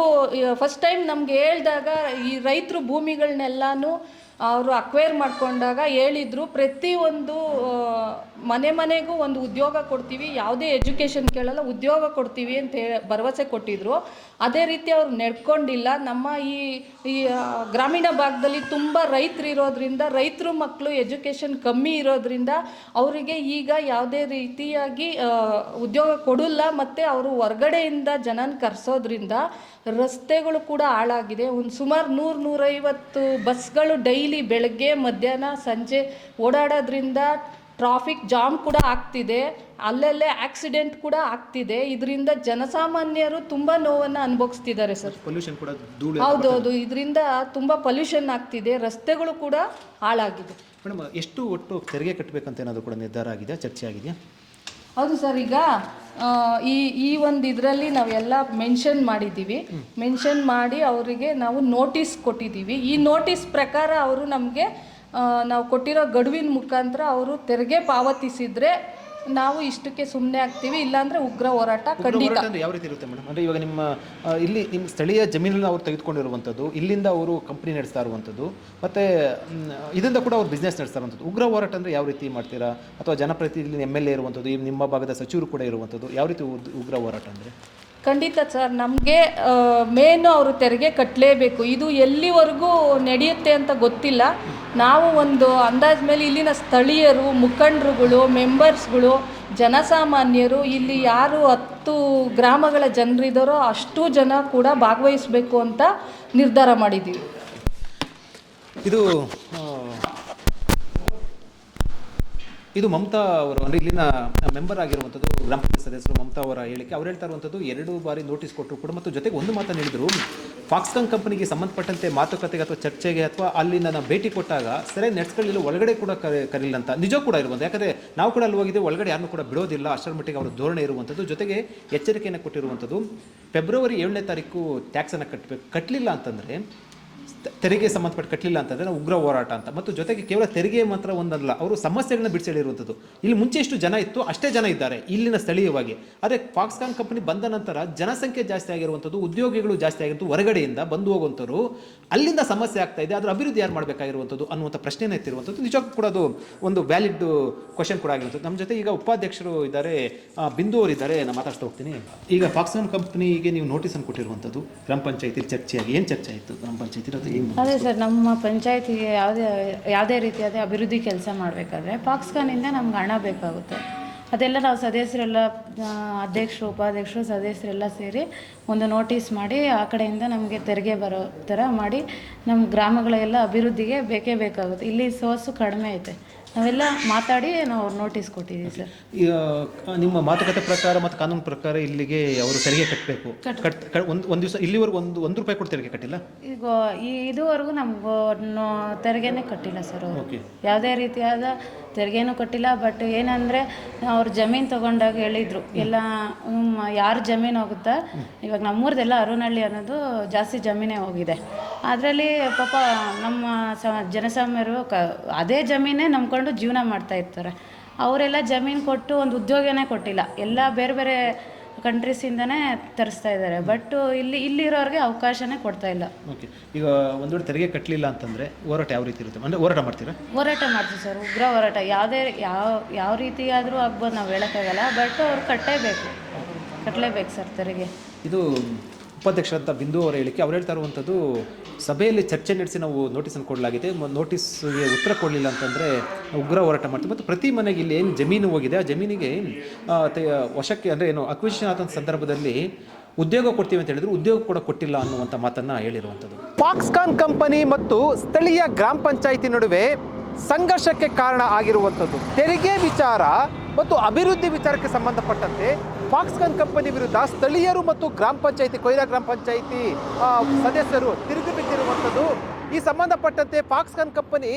Speaker 2: ಫಸ್ಟ್ ಟೈಮ್ ನಮ್ಗೆ ಹೇಳಿದಾಗ ಈ ರೈತರು ಭೂಮಿಗಳನ್ನೆಲ್ಲಾನು ಅವರು ಅಕ್ವೈರ್ ಮಾಡಿಕೊಂಡಾಗ ಹೇಳಿದ್ರು. ಪ್ರತಿಯೊಂದು ಮನೆ ಮನೆಗೂ ಒಂದು ಉದ್ಯೋಗ ಕೊಡ್ತೀವಿ, ಯಾವುದೇ ಎಜುಕೇಷನ್ ಕೇಳಲ್ಲ, ಉದ್ಯೋಗ ಕೊಡ್ತೀವಿ ಅಂತ ಭರವಸೆ ಕೊಟ್ಟಿದ್ರು. ಅದೇ ರೀತಿ ಅವ್ರು ನಡ್ಕೊಂಡಿಲ್ಲ. ನಮ್ಮ ಈ ಈ ಗ್ರಾಮೀಣ ಭಾಗದಲ್ಲಿ ತುಂಬ ರೈತರು ಇರೋದ್ರಿಂದ ರೈತರು ಮಕ್ಕಳು ಎಜುಕೇಷನ್ ಕಮ್ಮಿ ಇರೋದ್ರಿಂದ ಅವರಿಗೆ ಈಗ ಯಾವುದೇ ರೀತಿಯಾಗಿ ಉದ್ಯೋಗ ಕೊಡಲ್ಲ ಮತ್ತು ಅವರು ಹೊರ್ಗಡೆಯಿಂದ ಜನನ ಕರೆಸೋದ್ರಿಂದ ರಸ್ತೆಗಳು ಕೂಡ ಹಾಳಾಗಿದೆ. ಒಂದು ಸುಮಾರು ನೂರು ನೂರೈವತ್ತು ಬಸ್ಗಳು ಡೈಲಿ ಬೆಳಗ್ಗೆ, ಮಧ್ಯಾಹ್ನ, ಸಂಜೆ ಓಡಾಡೋದ್ರಿಂದ ಟ್ರಾಫಿಕ್ ಜಾಮ್ ಕೂಡ ಆಗ್ತಿದೆ. ಅಲ್ಲಲ್ಲೇ ಆಕ್ಸಿಡೆಂಟ್ ಕೂಡ ಆಗ್ತಿದೆ. ಇದರಿಂದ ಜನಸಾಮಾನ್ಯರು ತುಂಬ ನೋವನ್ನು ಅನುಭವಿಸ್ತಿದ್ದಾರೆ ಸರ್.
Speaker 1: ಪೊಲ್ಯೂಷನ್ ಕೂಡ ಧೂಳು
Speaker 2: ಹೌದೌದು. ಇದರಿಂದ ತುಂಬ ಪೊಲ್ಯೂಷನ್ ಆಗ್ತಿದೆ. ರಸ್ತೆಗಳು ಕೂಡ ಹಾಳಾಗಿದೆ.
Speaker 1: ಮೇಡಮ್ ಎಷ್ಟು ಒಟ್ಟು ತೆರಿಗೆ ಕಟ್ಟಬೇಕಂತ ಏನಾದರೂ ಕೂಡ ನಿರ್ಧಾರ ಆಗಿದೆ ಚರ್ಚೆ ಆಗಿದೆಯಾ?
Speaker 2: ಹೌದು ಸರ್. ಈಗ ಈ ಈ ಒಂದು ಇದರಲ್ಲಿ ನಾವೆಲ್ಲ ಮೆನ್ಷನ್ ಮಾಡಿದ್ದೀವಿ. ಮೆನ್ಷನ್ ಮಾಡಿ ಅವರಿಗೆ ನಾವು ನೋಟಿಸ್ ಕೊಟ್ಟಿದ್ದೀವಿ. ಈ ನೋಟಿಸ್ ಪ್ರಕಾರ ಅವರು ನಮಗೆ ನಾವು ಕೊಟ್ಟಿರೋ ಗಡುವಿನ ಮುಖಾಂತರ ಅವರು ತೆರಿಗೆ ಪಾವತಿಸಿದ್ರೆ ನಾವು ಇಷ್ಟಕ್ಕೆ ಸುಮ್ಮನೆ ಆಗ್ತೀವಿ ಇಲ್ಲಾಂದ್ರೆ ಉಗ್ರ ಹೋರಾಟ ಖಂಡಿತ.
Speaker 1: ಅಂದ್ರೆ ಯಾವ ರೀತಿ ಇರುತ್ತೆ ಮೇಡಮ್? ಅಂದರೆ ಇವಾಗ ನಿಮ್ಮ ಆ, ಇಲ್ಲಿ ನಿಮ್ಮ ಸ್ಥಳೀಯ ಜಮೀನಲ್ಲಿ ಅವ್ರು ತೆಗೆದುಕೊಂಡಿರುವಂಥದ್ದು ಇಲ್ಲಿಂದ ಅವರು ಕಂಪ್ನಿ ನಡೆಸ್ತಾ ಇರುವಂಥದ್ದು ಮತ್ತು ಇದರಿಂದ ಕೂಡ ಅವ್ರು ಬಿಸ್ನೆಸ್ ನಡೆಸ್ತಾ ಇರುವಂಥದ್ದು. ಉಗ್ರ ಹೋರಾಟ ಅಂದರೆ ಯಾವ ರೀತಿ ಮಾಡ್ತೀರಾ? ಅಥವಾ ಜನಪ್ರತಿನಿಧಿ ಎಂ ಎಲ್ ಎ ಇರುವಂಥದ್ದು ಈ ನಿಮ್ಮ ಭಾಗದ ಸಚಿವರು ಕೂಡ ಇರುವಂಥದ್ದು ಯಾವ ರೀತಿ ಉದ್- ಉಗ್ರ ಹೋರಾಟ ಅಂದರೆ?
Speaker 2: ಖಂಡಿತ ಸರ್, ನಮಗೆ ಮೇನು ಅವರು ತೆರಿಗೆ ಕಟ್ಟಲೇಬೇಕು ಇದು ಎಲ್ಲಿವರೆಗೂ ನಡೆಯುತ್ತೆ ಅಂತ ಗೊತ್ತಿಲ್ಲ. ನಾವು ಒಂದು ಅಂದಾಜು ಮೇಲೆ ಇಲ್ಲಿನ ಸ್ಥಳೀಯರು, ಮುಖಂಡರುಗಳು ಮೆಂಬರ್ಸ್ಗಳು ಜನಸಾಮಾನ್ಯರು, ಇಲ್ಲಿ ಯಾರು ಹತ್ತು ಗ್ರಾಮಗಳ ಜನರಿದ್ದಾರೋ ಅಷ್ಟು ಜನ ಕೂಡ ಭಾಗವಹಿಸಬೇಕು ಅಂತ ನಿರ್ಧಾರ ಮಾಡಿದ್ದೀವಿ.
Speaker 1: ಇದು ಇದು ಮಮತಾ ಅವರು, ಅಂದರೆ ಇಲ್ಲಿನ ಮೆಂಬರ್ ಆಗಿರುವಂಥದ್ದು ಗ್ರಾಮ ಪಂಚಾಯತ್ ಸದಸ್ಯರು ಮಮತಾ ಅವರ ಹೇಳಿಕೆ. ಅವ್ರು ಹೇಳ್ತಾ ಇರುವಂಥದ್ದು ಎರಡು ಬಾರಿ ನೋಟಿಸ್ ಕೊಟ್ಟರು ಕೂಡ ಮತ್ತು ಜೊತೆಗೆ ಒಂದು ಮಾತನ್ನು ಹೇಳಿದರು. ಫಾಕ್ಸ್ಕಾನ್ ಕಂಪನಿಗೆ ಸಂಬಂಧಪಟ್ಟಂತೆ ಮಾತುಕತೆಗೆ ಅಥವಾ ಚರ್ಚೆಗೆ ಅಥವಾ ಅಲ್ಲಿ ನನ್ನ ಭೇಟಿ ಕೊಟ್ಟಾಗ ಸರಿಯಾಗಿ ನೆಟ್ಸ್ಗಳಿಲ್ಲ ಒಳಗಡೆ ಕೂಡ ಕರೆ ಕರೀಲಿಲ್ಲ ಅಂತ ನಿಜ ಕೂಡ ಇರುವಂಥ ಯಾಕಂದರೆ ನಾವು ಕೂಡ ಅಲ್ಲಿ ಹೋಗಿದ್ದೆ ಒಳಗಡೆ ಯಾರನ್ನೂ ಕೂಡ ಬಿಡೋದಿಲ್ಲ. ಅಷ್ಟರ ಮಟ್ಟಿಗೆ ಅವರ ಧೋರಣೆ ಇರುವಂಥದ್ದು. ಜೊತೆಗೆ ಎಚ್ಚರಿಕೆಯನ್ನು ಕೊಟ್ಟಿರುವಂಥದ್ದು, ಫೆಬ್ರವರಿ ಏಳನೇ ತಾರೀಕು ಟ್ಯಾಕ್ಸನ್ನು ಕಟ್ಟಬೇಕು ಕಟ್ಟಲಿಲ್ಲ ಅಂತಂದರೆ ತೆರಿಗೆ ಸಂಬಂಧಪಟ್ಟ ಕಟ್ಟಲಿಲ್ಲ ಅಂತಂದರೆ ನಾವು ಉಗ್ರ ಹೋರಾಟ ಅಂತ. ಮತ್ತು ಜೊತೆಗೆ ಕೇವಲ ತೆರಿಗೆ ಮಾತ್ರ ಒಂದಲ್ಲ, ಅವರು ಸಮಸ್ಯೆಗಳನ್ನ ಬಿಡಿಸಿರುವಂಥದ್ದು ಇಲ್ಲಿ ಮುಂಚೆ ಎಷ್ಟು ಜನ ಇತ್ತು, ಅಷ್ಟೇ ಜನ ಇದ್ದಾರೆ, ಇಲ್ಲಿನ ಸ್ಥಳೀಯವಾಗಿ. ಆದರೆ ಫಾಕ್ಸ್ಕಾನ್ ಕಂಪನಿ ಬಂದ ನಂತರ ಜನಸಂಖ್ಯೆ ಜಾಸ್ತಿ ಆಗಿರುವಂಥದ್ದು ಉದ್ಯೋಗಿಗಳು ಜಾಸ್ತಿ ಆಗಿರುವಂಥದ್ದು ಹೊರಗಡೆಯಿಂದ ಬಂದು ಹೋಗುವಂಥವ್ರು ಅಲ್ಲಿಂದ ಸಮಸ್ಯೆ ಆಗ್ತಾ ಇದೆ ಅದರ ಅಭಿವೃದ್ಧಿ ಯಾರು ಮಾಡಬೇಕಾಗಿರುವಂಥದ್ದು ಅನ್ನುವಂಥ ಪ್ರಶ್ನೆನೇ ಎತ್ತಿರುವಂಥದ್ದು ನಿಜಕ್ಕೂ ಕೂಡ ಅದು ಒಂದು ವ್ಯಾಲಿಡ್ ಕ್ವಶನ್ ಕೂಡ ಆಗಿರುವಂಥದ್ದು ನಮ್ಮ ಜೊತೆ ಈಗ ಉಪಾಧ್ಯಕ್ಷರು ಇದ್ದಾರೆ ಬಿಂದು ಅವರು ಇದ್ದಾರೆ ನಾನು ಮಾತಾಡ್ತಾ ಹೋಗ್ತೀನಿ. ಈಗ ಫಾಕ್ಸ್ಕಾನ್ ಕಂಪ್ನಿಗೆ ನೀವು ನೋಟಿಸನ್ನು ಕೊಟ್ಟಿರುವಂಥದ್ದು ಗ್ರಾಮ ಪಂಚಾಯತಿ ಚರ್ಚೆಯಾಗಿ. ಏನು ಚರ್ಚೆ ಆಯಿತು ಗ್ರಾಮ ಪಂಚಾಯತಿ ಅದು
Speaker 3: ಸರ್, ನಮ್ಮ ಪಂಚಾಯತಿಗೆ ಯಾವುದೇ ಯಾವುದೇ ರೀತಿಯಾದ ಅಭಿವೃದ್ಧಿ ಕೆಲಸ ಮಾಡಬೇಕಾದ್ರೆ ಪಾಕ್ಸ್ಕಾನಿಂದ ನಮ್ಗೆ ಹಣ ಬೇಕಾಗುತ್ತೆ. ಅದೆಲ್ಲ ನಾವು ಸದಸ್ಯರೆಲ್ಲ ಅಧ್ಯಕ್ಷರು, ಉಪಾಧ್ಯಕ್ಷರು, ಸದಸ್ಯರೆಲ್ಲ ಸೇರಿ ಒಂದು ನೋಟಿಸ್ ಮಾಡಿ ಆ ಕಡೆಯಿಂದ ನಮಗೆ ತೆರಿಗೆ ಬರೋ ಥರ ಮಾಡಿ ನಮ್ಮ ಗ್ರಾಮಗಳೆಲ್ಲ ಅಭಿವೃದ್ಧಿಗೆ ಬೇಕೇ ಬೇಕಾಗುತ್ತೆ. ಇಲ್ಲಿ ಸೋಸು ಕಡಿಮೆ ಐತೆ. ನಾವೆಲ್ಲ ಮಾತಾಡಿ ನಾವು ನೋಟಿಸ್ ಕೊಟ್ಟಿದ್ದೀವಿ ಸರ್.
Speaker 1: ಈಗ ನಿಮ್ಮ ಮಾತುಕತೆ ಪ್ರಕಾರ ಮತ್ತು ಕಾನೂನು ಪ್ರಕಾರ ಇಲ್ಲಿಗೆ ಅವರು ತೆರಿಗೆ ಕಟ್ಟಬೇಕು ಕಟ್ ಒಂದು ಒಂದು ದಿವಸ ಇಲ್ಲಿವರೆಗೂ ಒಂದು ಒಂದು ರೂಪಾಯಿ ಕೊಟ್ಟು ತೆರಿಗೆ ಕಟ್ಟಿಲ್ಲ?
Speaker 3: ಈಗ ಈ ಇದುವರೆಗೂ ನಮ್ಗೆ ತೆರಿಗೆನೇ ಕಟ್ಟಿಲ್ಲ ಸರ್ ಅವರು.
Speaker 1: ಓಕೆ.
Speaker 3: ಯಾವುದೇ ರೀತಿಯಾದ ತೆರಿಗೆನೂ ಕಟ್ಟಿಲ್ಲ ಬಟ್ ಏನಂದರೆ ಅವ್ರು ಜಮೀನು ತೊಗೊಂಡಾಗ ಹೇಳಿದರು, ಎಲ್ಲ ಯಾರು ಜಮೀನು ಹೋಗುತ್ತಾ? ಇವಾಗ ನಮ್ಮೂರ್ದೆಲ್ಲ ಅರುನಹಳ್ಳಿ ಅನ್ನೋದು ಜಾಸ್ತಿ ಜಮೀನೇ ಹೋಗಿದೆ. ಅದರಲ್ಲಿ ಪಾಪ ನಮ್ಮ ಸ ಜನಸಾಮ್ಯರು ಕ, ಅದೇ ಜಮೀನೇ ನಂಬ್ಕೊಂಡು ಜೀವನ ಮಾಡ್ತಾ ಇರ್ತಾರೆ. ಅವರೆಲ್ಲ ಜಮೀನು ಕೊಟ್ಟು ಒಂದು ಉದ್ಯೋಗನೇ ಕೊಟ್ಟಿಲ್ಲ. ಎಲ್ಲ ಬೇರೆ ಬೇರೆ ಕಂಟ್ರೀಸಿಂದನೇ ತರಿಸ್ತಾ ಇದ್ದಾರೆ. ಬಟ್ ಇಲ್ಲಿ ಇಲ್ಲಿರೋರಿಗೆ ಅವಕಾಶನೇ ಕೊಡ್ತಾ ಇಲ್ಲ.
Speaker 1: ಓಕೆ ಈಗ ಒಂದು ವೇಳೆ ತೆರಿಗೆ ಕಟ್ಟಲಿಲ್ಲ ಅಂತಂದರೆ ಹೋರಾಟ ಯಾವ ರೀತಿ ಇರುತ್ತೆ? ಅಂದರೆ ಹೋರಾಟ ಮಾಡ್ತೀರಾ?
Speaker 3: ಹೋರಾಟ ಮಾಡ್ತೀವಿ ಸರ್. ಉಗ್ರ ಹೋರಾಟ. ಯಾವುದೇ ಯಾವ ಯಾವ ರೀತಿಯಾದರೂ ಆಗ್ಬೋದು ನಾವು ಹೇಳೋಕ್ಕಾಗಲ್ಲ. ಬಟ್ ಅವ್ರು ಕಟ್ಟಲೇಬೇಕು. ಕಟ್ಟಲೇಬೇಕು ಸರ್ ತೆರಿಗೆ.
Speaker 1: ಇದು ಉಪಾಧ್ಯಕ್ಷರಂತ ಬಿಂದು ಅವರ ಹೇಳಿಕೆ ಅವ್ರು ಹೇಳ್ತಾ ಇರುವಂಥದ್ದು, ಸಭೆಯಲ್ಲಿ ಚರ್ಚೆ ನಡೆಸಿ ನಾವು ನೋಟಿಸನ್ನು ಕೊಡಲಾಗಿದೆ. ನೋಟಿಸ್ಗೆ ಉತ್ತರ ಕೊಡಲಿಲ್ಲ ಅಂತಂದರೆ ಉಗ್ರ ಹೋರಾಟ ಮಾಡ್ತೀವಿ. ಮತ್ತು ಪ್ರತಿ ಮನೆಗೆ ಇಲ್ಲಿ ಏನು ಜಮೀನು ಹೋಗಿದೆ, ಆ ಜಮೀನಿಗೆ ವಶಕ್ಕೆ ಅಂದರೆ ಏನು ಅಕ್ವಿಷನ್ ಆದಂಥ ಸಂದರ್ಭದಲ್ಲಿ ಉದ್ಯೋಗ ಕೊಡ್ತೀವಿ ಅಂತ ಹೇಳಿದ್ರು, ಉದ್ಯೋಗ ಕೂಡ ಕೊಟ್ಟಿಲ್ಲ ಅನ್ನುವಂಥ ಮಾತನ್ನು ಹೇಳಿರುವಂಥದ್ದು. ಫಾಕ್ಸ್ಕಾನ್ ಕಂಪನಿ ಮತ್ತು ಸ್ಥಳೀಯ ಗ್ರಾಮ ಪಂಚಾಯಿತಿ ನಡುವೆ ಸಂಘರ್ಷಕ್ಕೆ ಕಾರಣ ಆಗಿರುವಂಥದ್ದು. ತೆರಿಗೆ ವಿಚಾರ ಮತ್ತು ಅಭಿವೃದ್ಧಿ ವಿಚಾರಕ್ಕೆ ಸಂಬಂಧಪಟ್ಟಂತೆ ಫಾಕ್ಸ್ಕಾನ್ ಕಂಪನಿ ವಿರುದ್ಧ ಸ್ಥಳೀಯರು ಮತ್ತು ಗ್ರಾಮ ಪಂಚಾಯಿತಿ, ಕೊಯ್ರಾ ಗ್ರಾಮ ಪಂಚಾಯಿತಿ ಸದಸ್ಯರು ತಿರುಗಿ ಬಿದ್ದಿರುವಂಥದ್ದು. ಈ ಸಂಬಂಧಪಟ್ಟಂತೆ ಫಾಕ್ಸ್ಕಾನ್ ಕಂಪನಿ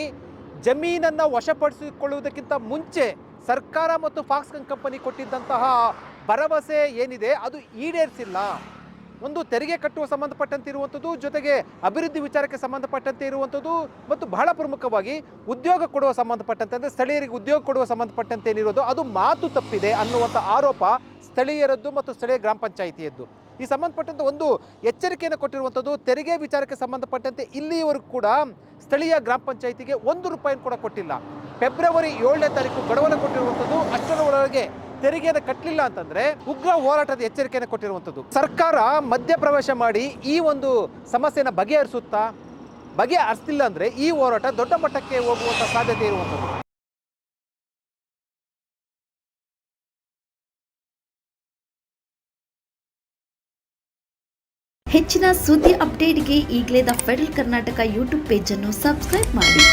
Speaker 1: ಜಮೀನನ್ನು ವಶಪಡಿಸಿಕೊಳ್ಳುವುದಕ್ಕಿಂತ ಮುಂಚೆ ಸರ್ಕಾರ ಮತ್ತು ಫಾಕ್ಸ್ಕಾನ್ ಕಂಪನಿ ಕೊಟ್ಟಿದ್ದಂತಹ ಭರವಸೆ ಏನಿದೆ, ಅದು ಈಡೇರಿಸಿಲ್ಲ. ಒಂದು ತೆರಿಗೆ ಕಟ್ಟುವ ಸಂಬಂಧಪಟ್ಟಂತೆ ಇರುವಂಥದ್ದು, ಜೊತೆಗೆ ಅಭಿವೃದ್ಧಿ ವಿಚಾರಕ್ಕೆ ಸಂಬಂಧಪಟ್ಟಂತೆ ಇರುವಂಥದ್ದು ಮತ್ತು ಬಹಳ ಪ್ರಮುಖವಾಗಿ ಉದ್ಯೋಗ ಕೊಡುವ ಸಂಬಂಧಪಟ್ಟಂತೆ, ಅಂದರೆ ಸ್ಥಳೀಯರಿಗೆ ಉದ್ಯೋಗ ಕೊಡುವ ಸಂಬಂಧಪಟ್ಟಂತೆ ಏನಿರೋದು ಅದು ಮಾತು ತಪ್ಪಿದೆ ಅನ್ನುವಂಥ ಆರೋಪ ಸ್ಥಳೀಯರದ್ದು ಮತ್ತು ಸ್ಥಳೀಯ ಗ್ರಾಮ ಪಂಚಾಯಿತಿಯದ್ದು. ಈ ಸಂಬಂಧಪಟ್ಟಂತೆ ಒಂದು ಎಚ್ಚರಿಕೆಯನ್ನು ಕೊಟ್ಟಿರುವಂಥದ್ದು, ತೆರಿಗೆ ವಿಚಾರಕ್ಕೆ ಸಂಬಂಧಪಟ್ಟಂತೆ ಇಲ್ಲಿಯವರೆಗೂ ಕೂಡ ಸ್ಥಳೀಯ ಗ್ರಾಮ ಪಂಚಾಯಿತಿಗೆ ಒಂದು ರೂಪಾಯಿನ ಕೂಡ ಕೊಟ್ಟಿಲ್ಲ. ಫೆಬ್ರವರಿ ಏಳನೇ ತಾರೀಕು ಗಡುವನ್ನು ಕೊಟ್ಟಿರುವಂಥದ್ದು ಅಷ್ಟರ ಒಳಗೆ ತೆರಿಗೆಯನ್ನು ಕಟ್ಟಲಿಲ್ಲ ಅಂತಂದ್ರೆ ಉಗ್ರ ಹೋರಾಟದ ಎಚ್ಚರಿಕೆಯನ್ನು ಕೊಟ್ಟಿರುವಂಥದ್ದು. ಸರ್ಕಾರ ಮಧ್ಯಪ್ರವೇಶ ಮಾಡಿ ಈ ಒಂದು ಸಮಸ್ಯೆನ ಬಗೆಹರಿಸುತ್ತಾ ಬಗೆಹರಿಸ್ತಿಲ್ಲ ಅಂದ್ರೆ ಈ ಹೋರಾಟ ದೊಡ್ಡ ಮಟ್ಟಕ್ಕೆ ಹೋಗುವಂತ ಸಾಧ್ಯತೆ ಇರುವಂಥದ್ದು.
Speaker 9: ಹೆಚ್ಚಿನ ಸುದ್ದಿ ಅಪ್ಡೇಟ್ಗೆ ಈಗಲೇ ದ ಫೆಡರಲ್ ಕರ್ನಾಟಕ ಯೂಟ್ಯೂಬ್ ಪೇಜನ್ನು ಸಬ್ಸ್ಕ್ರೈಬ್ ಮಾಡಿ.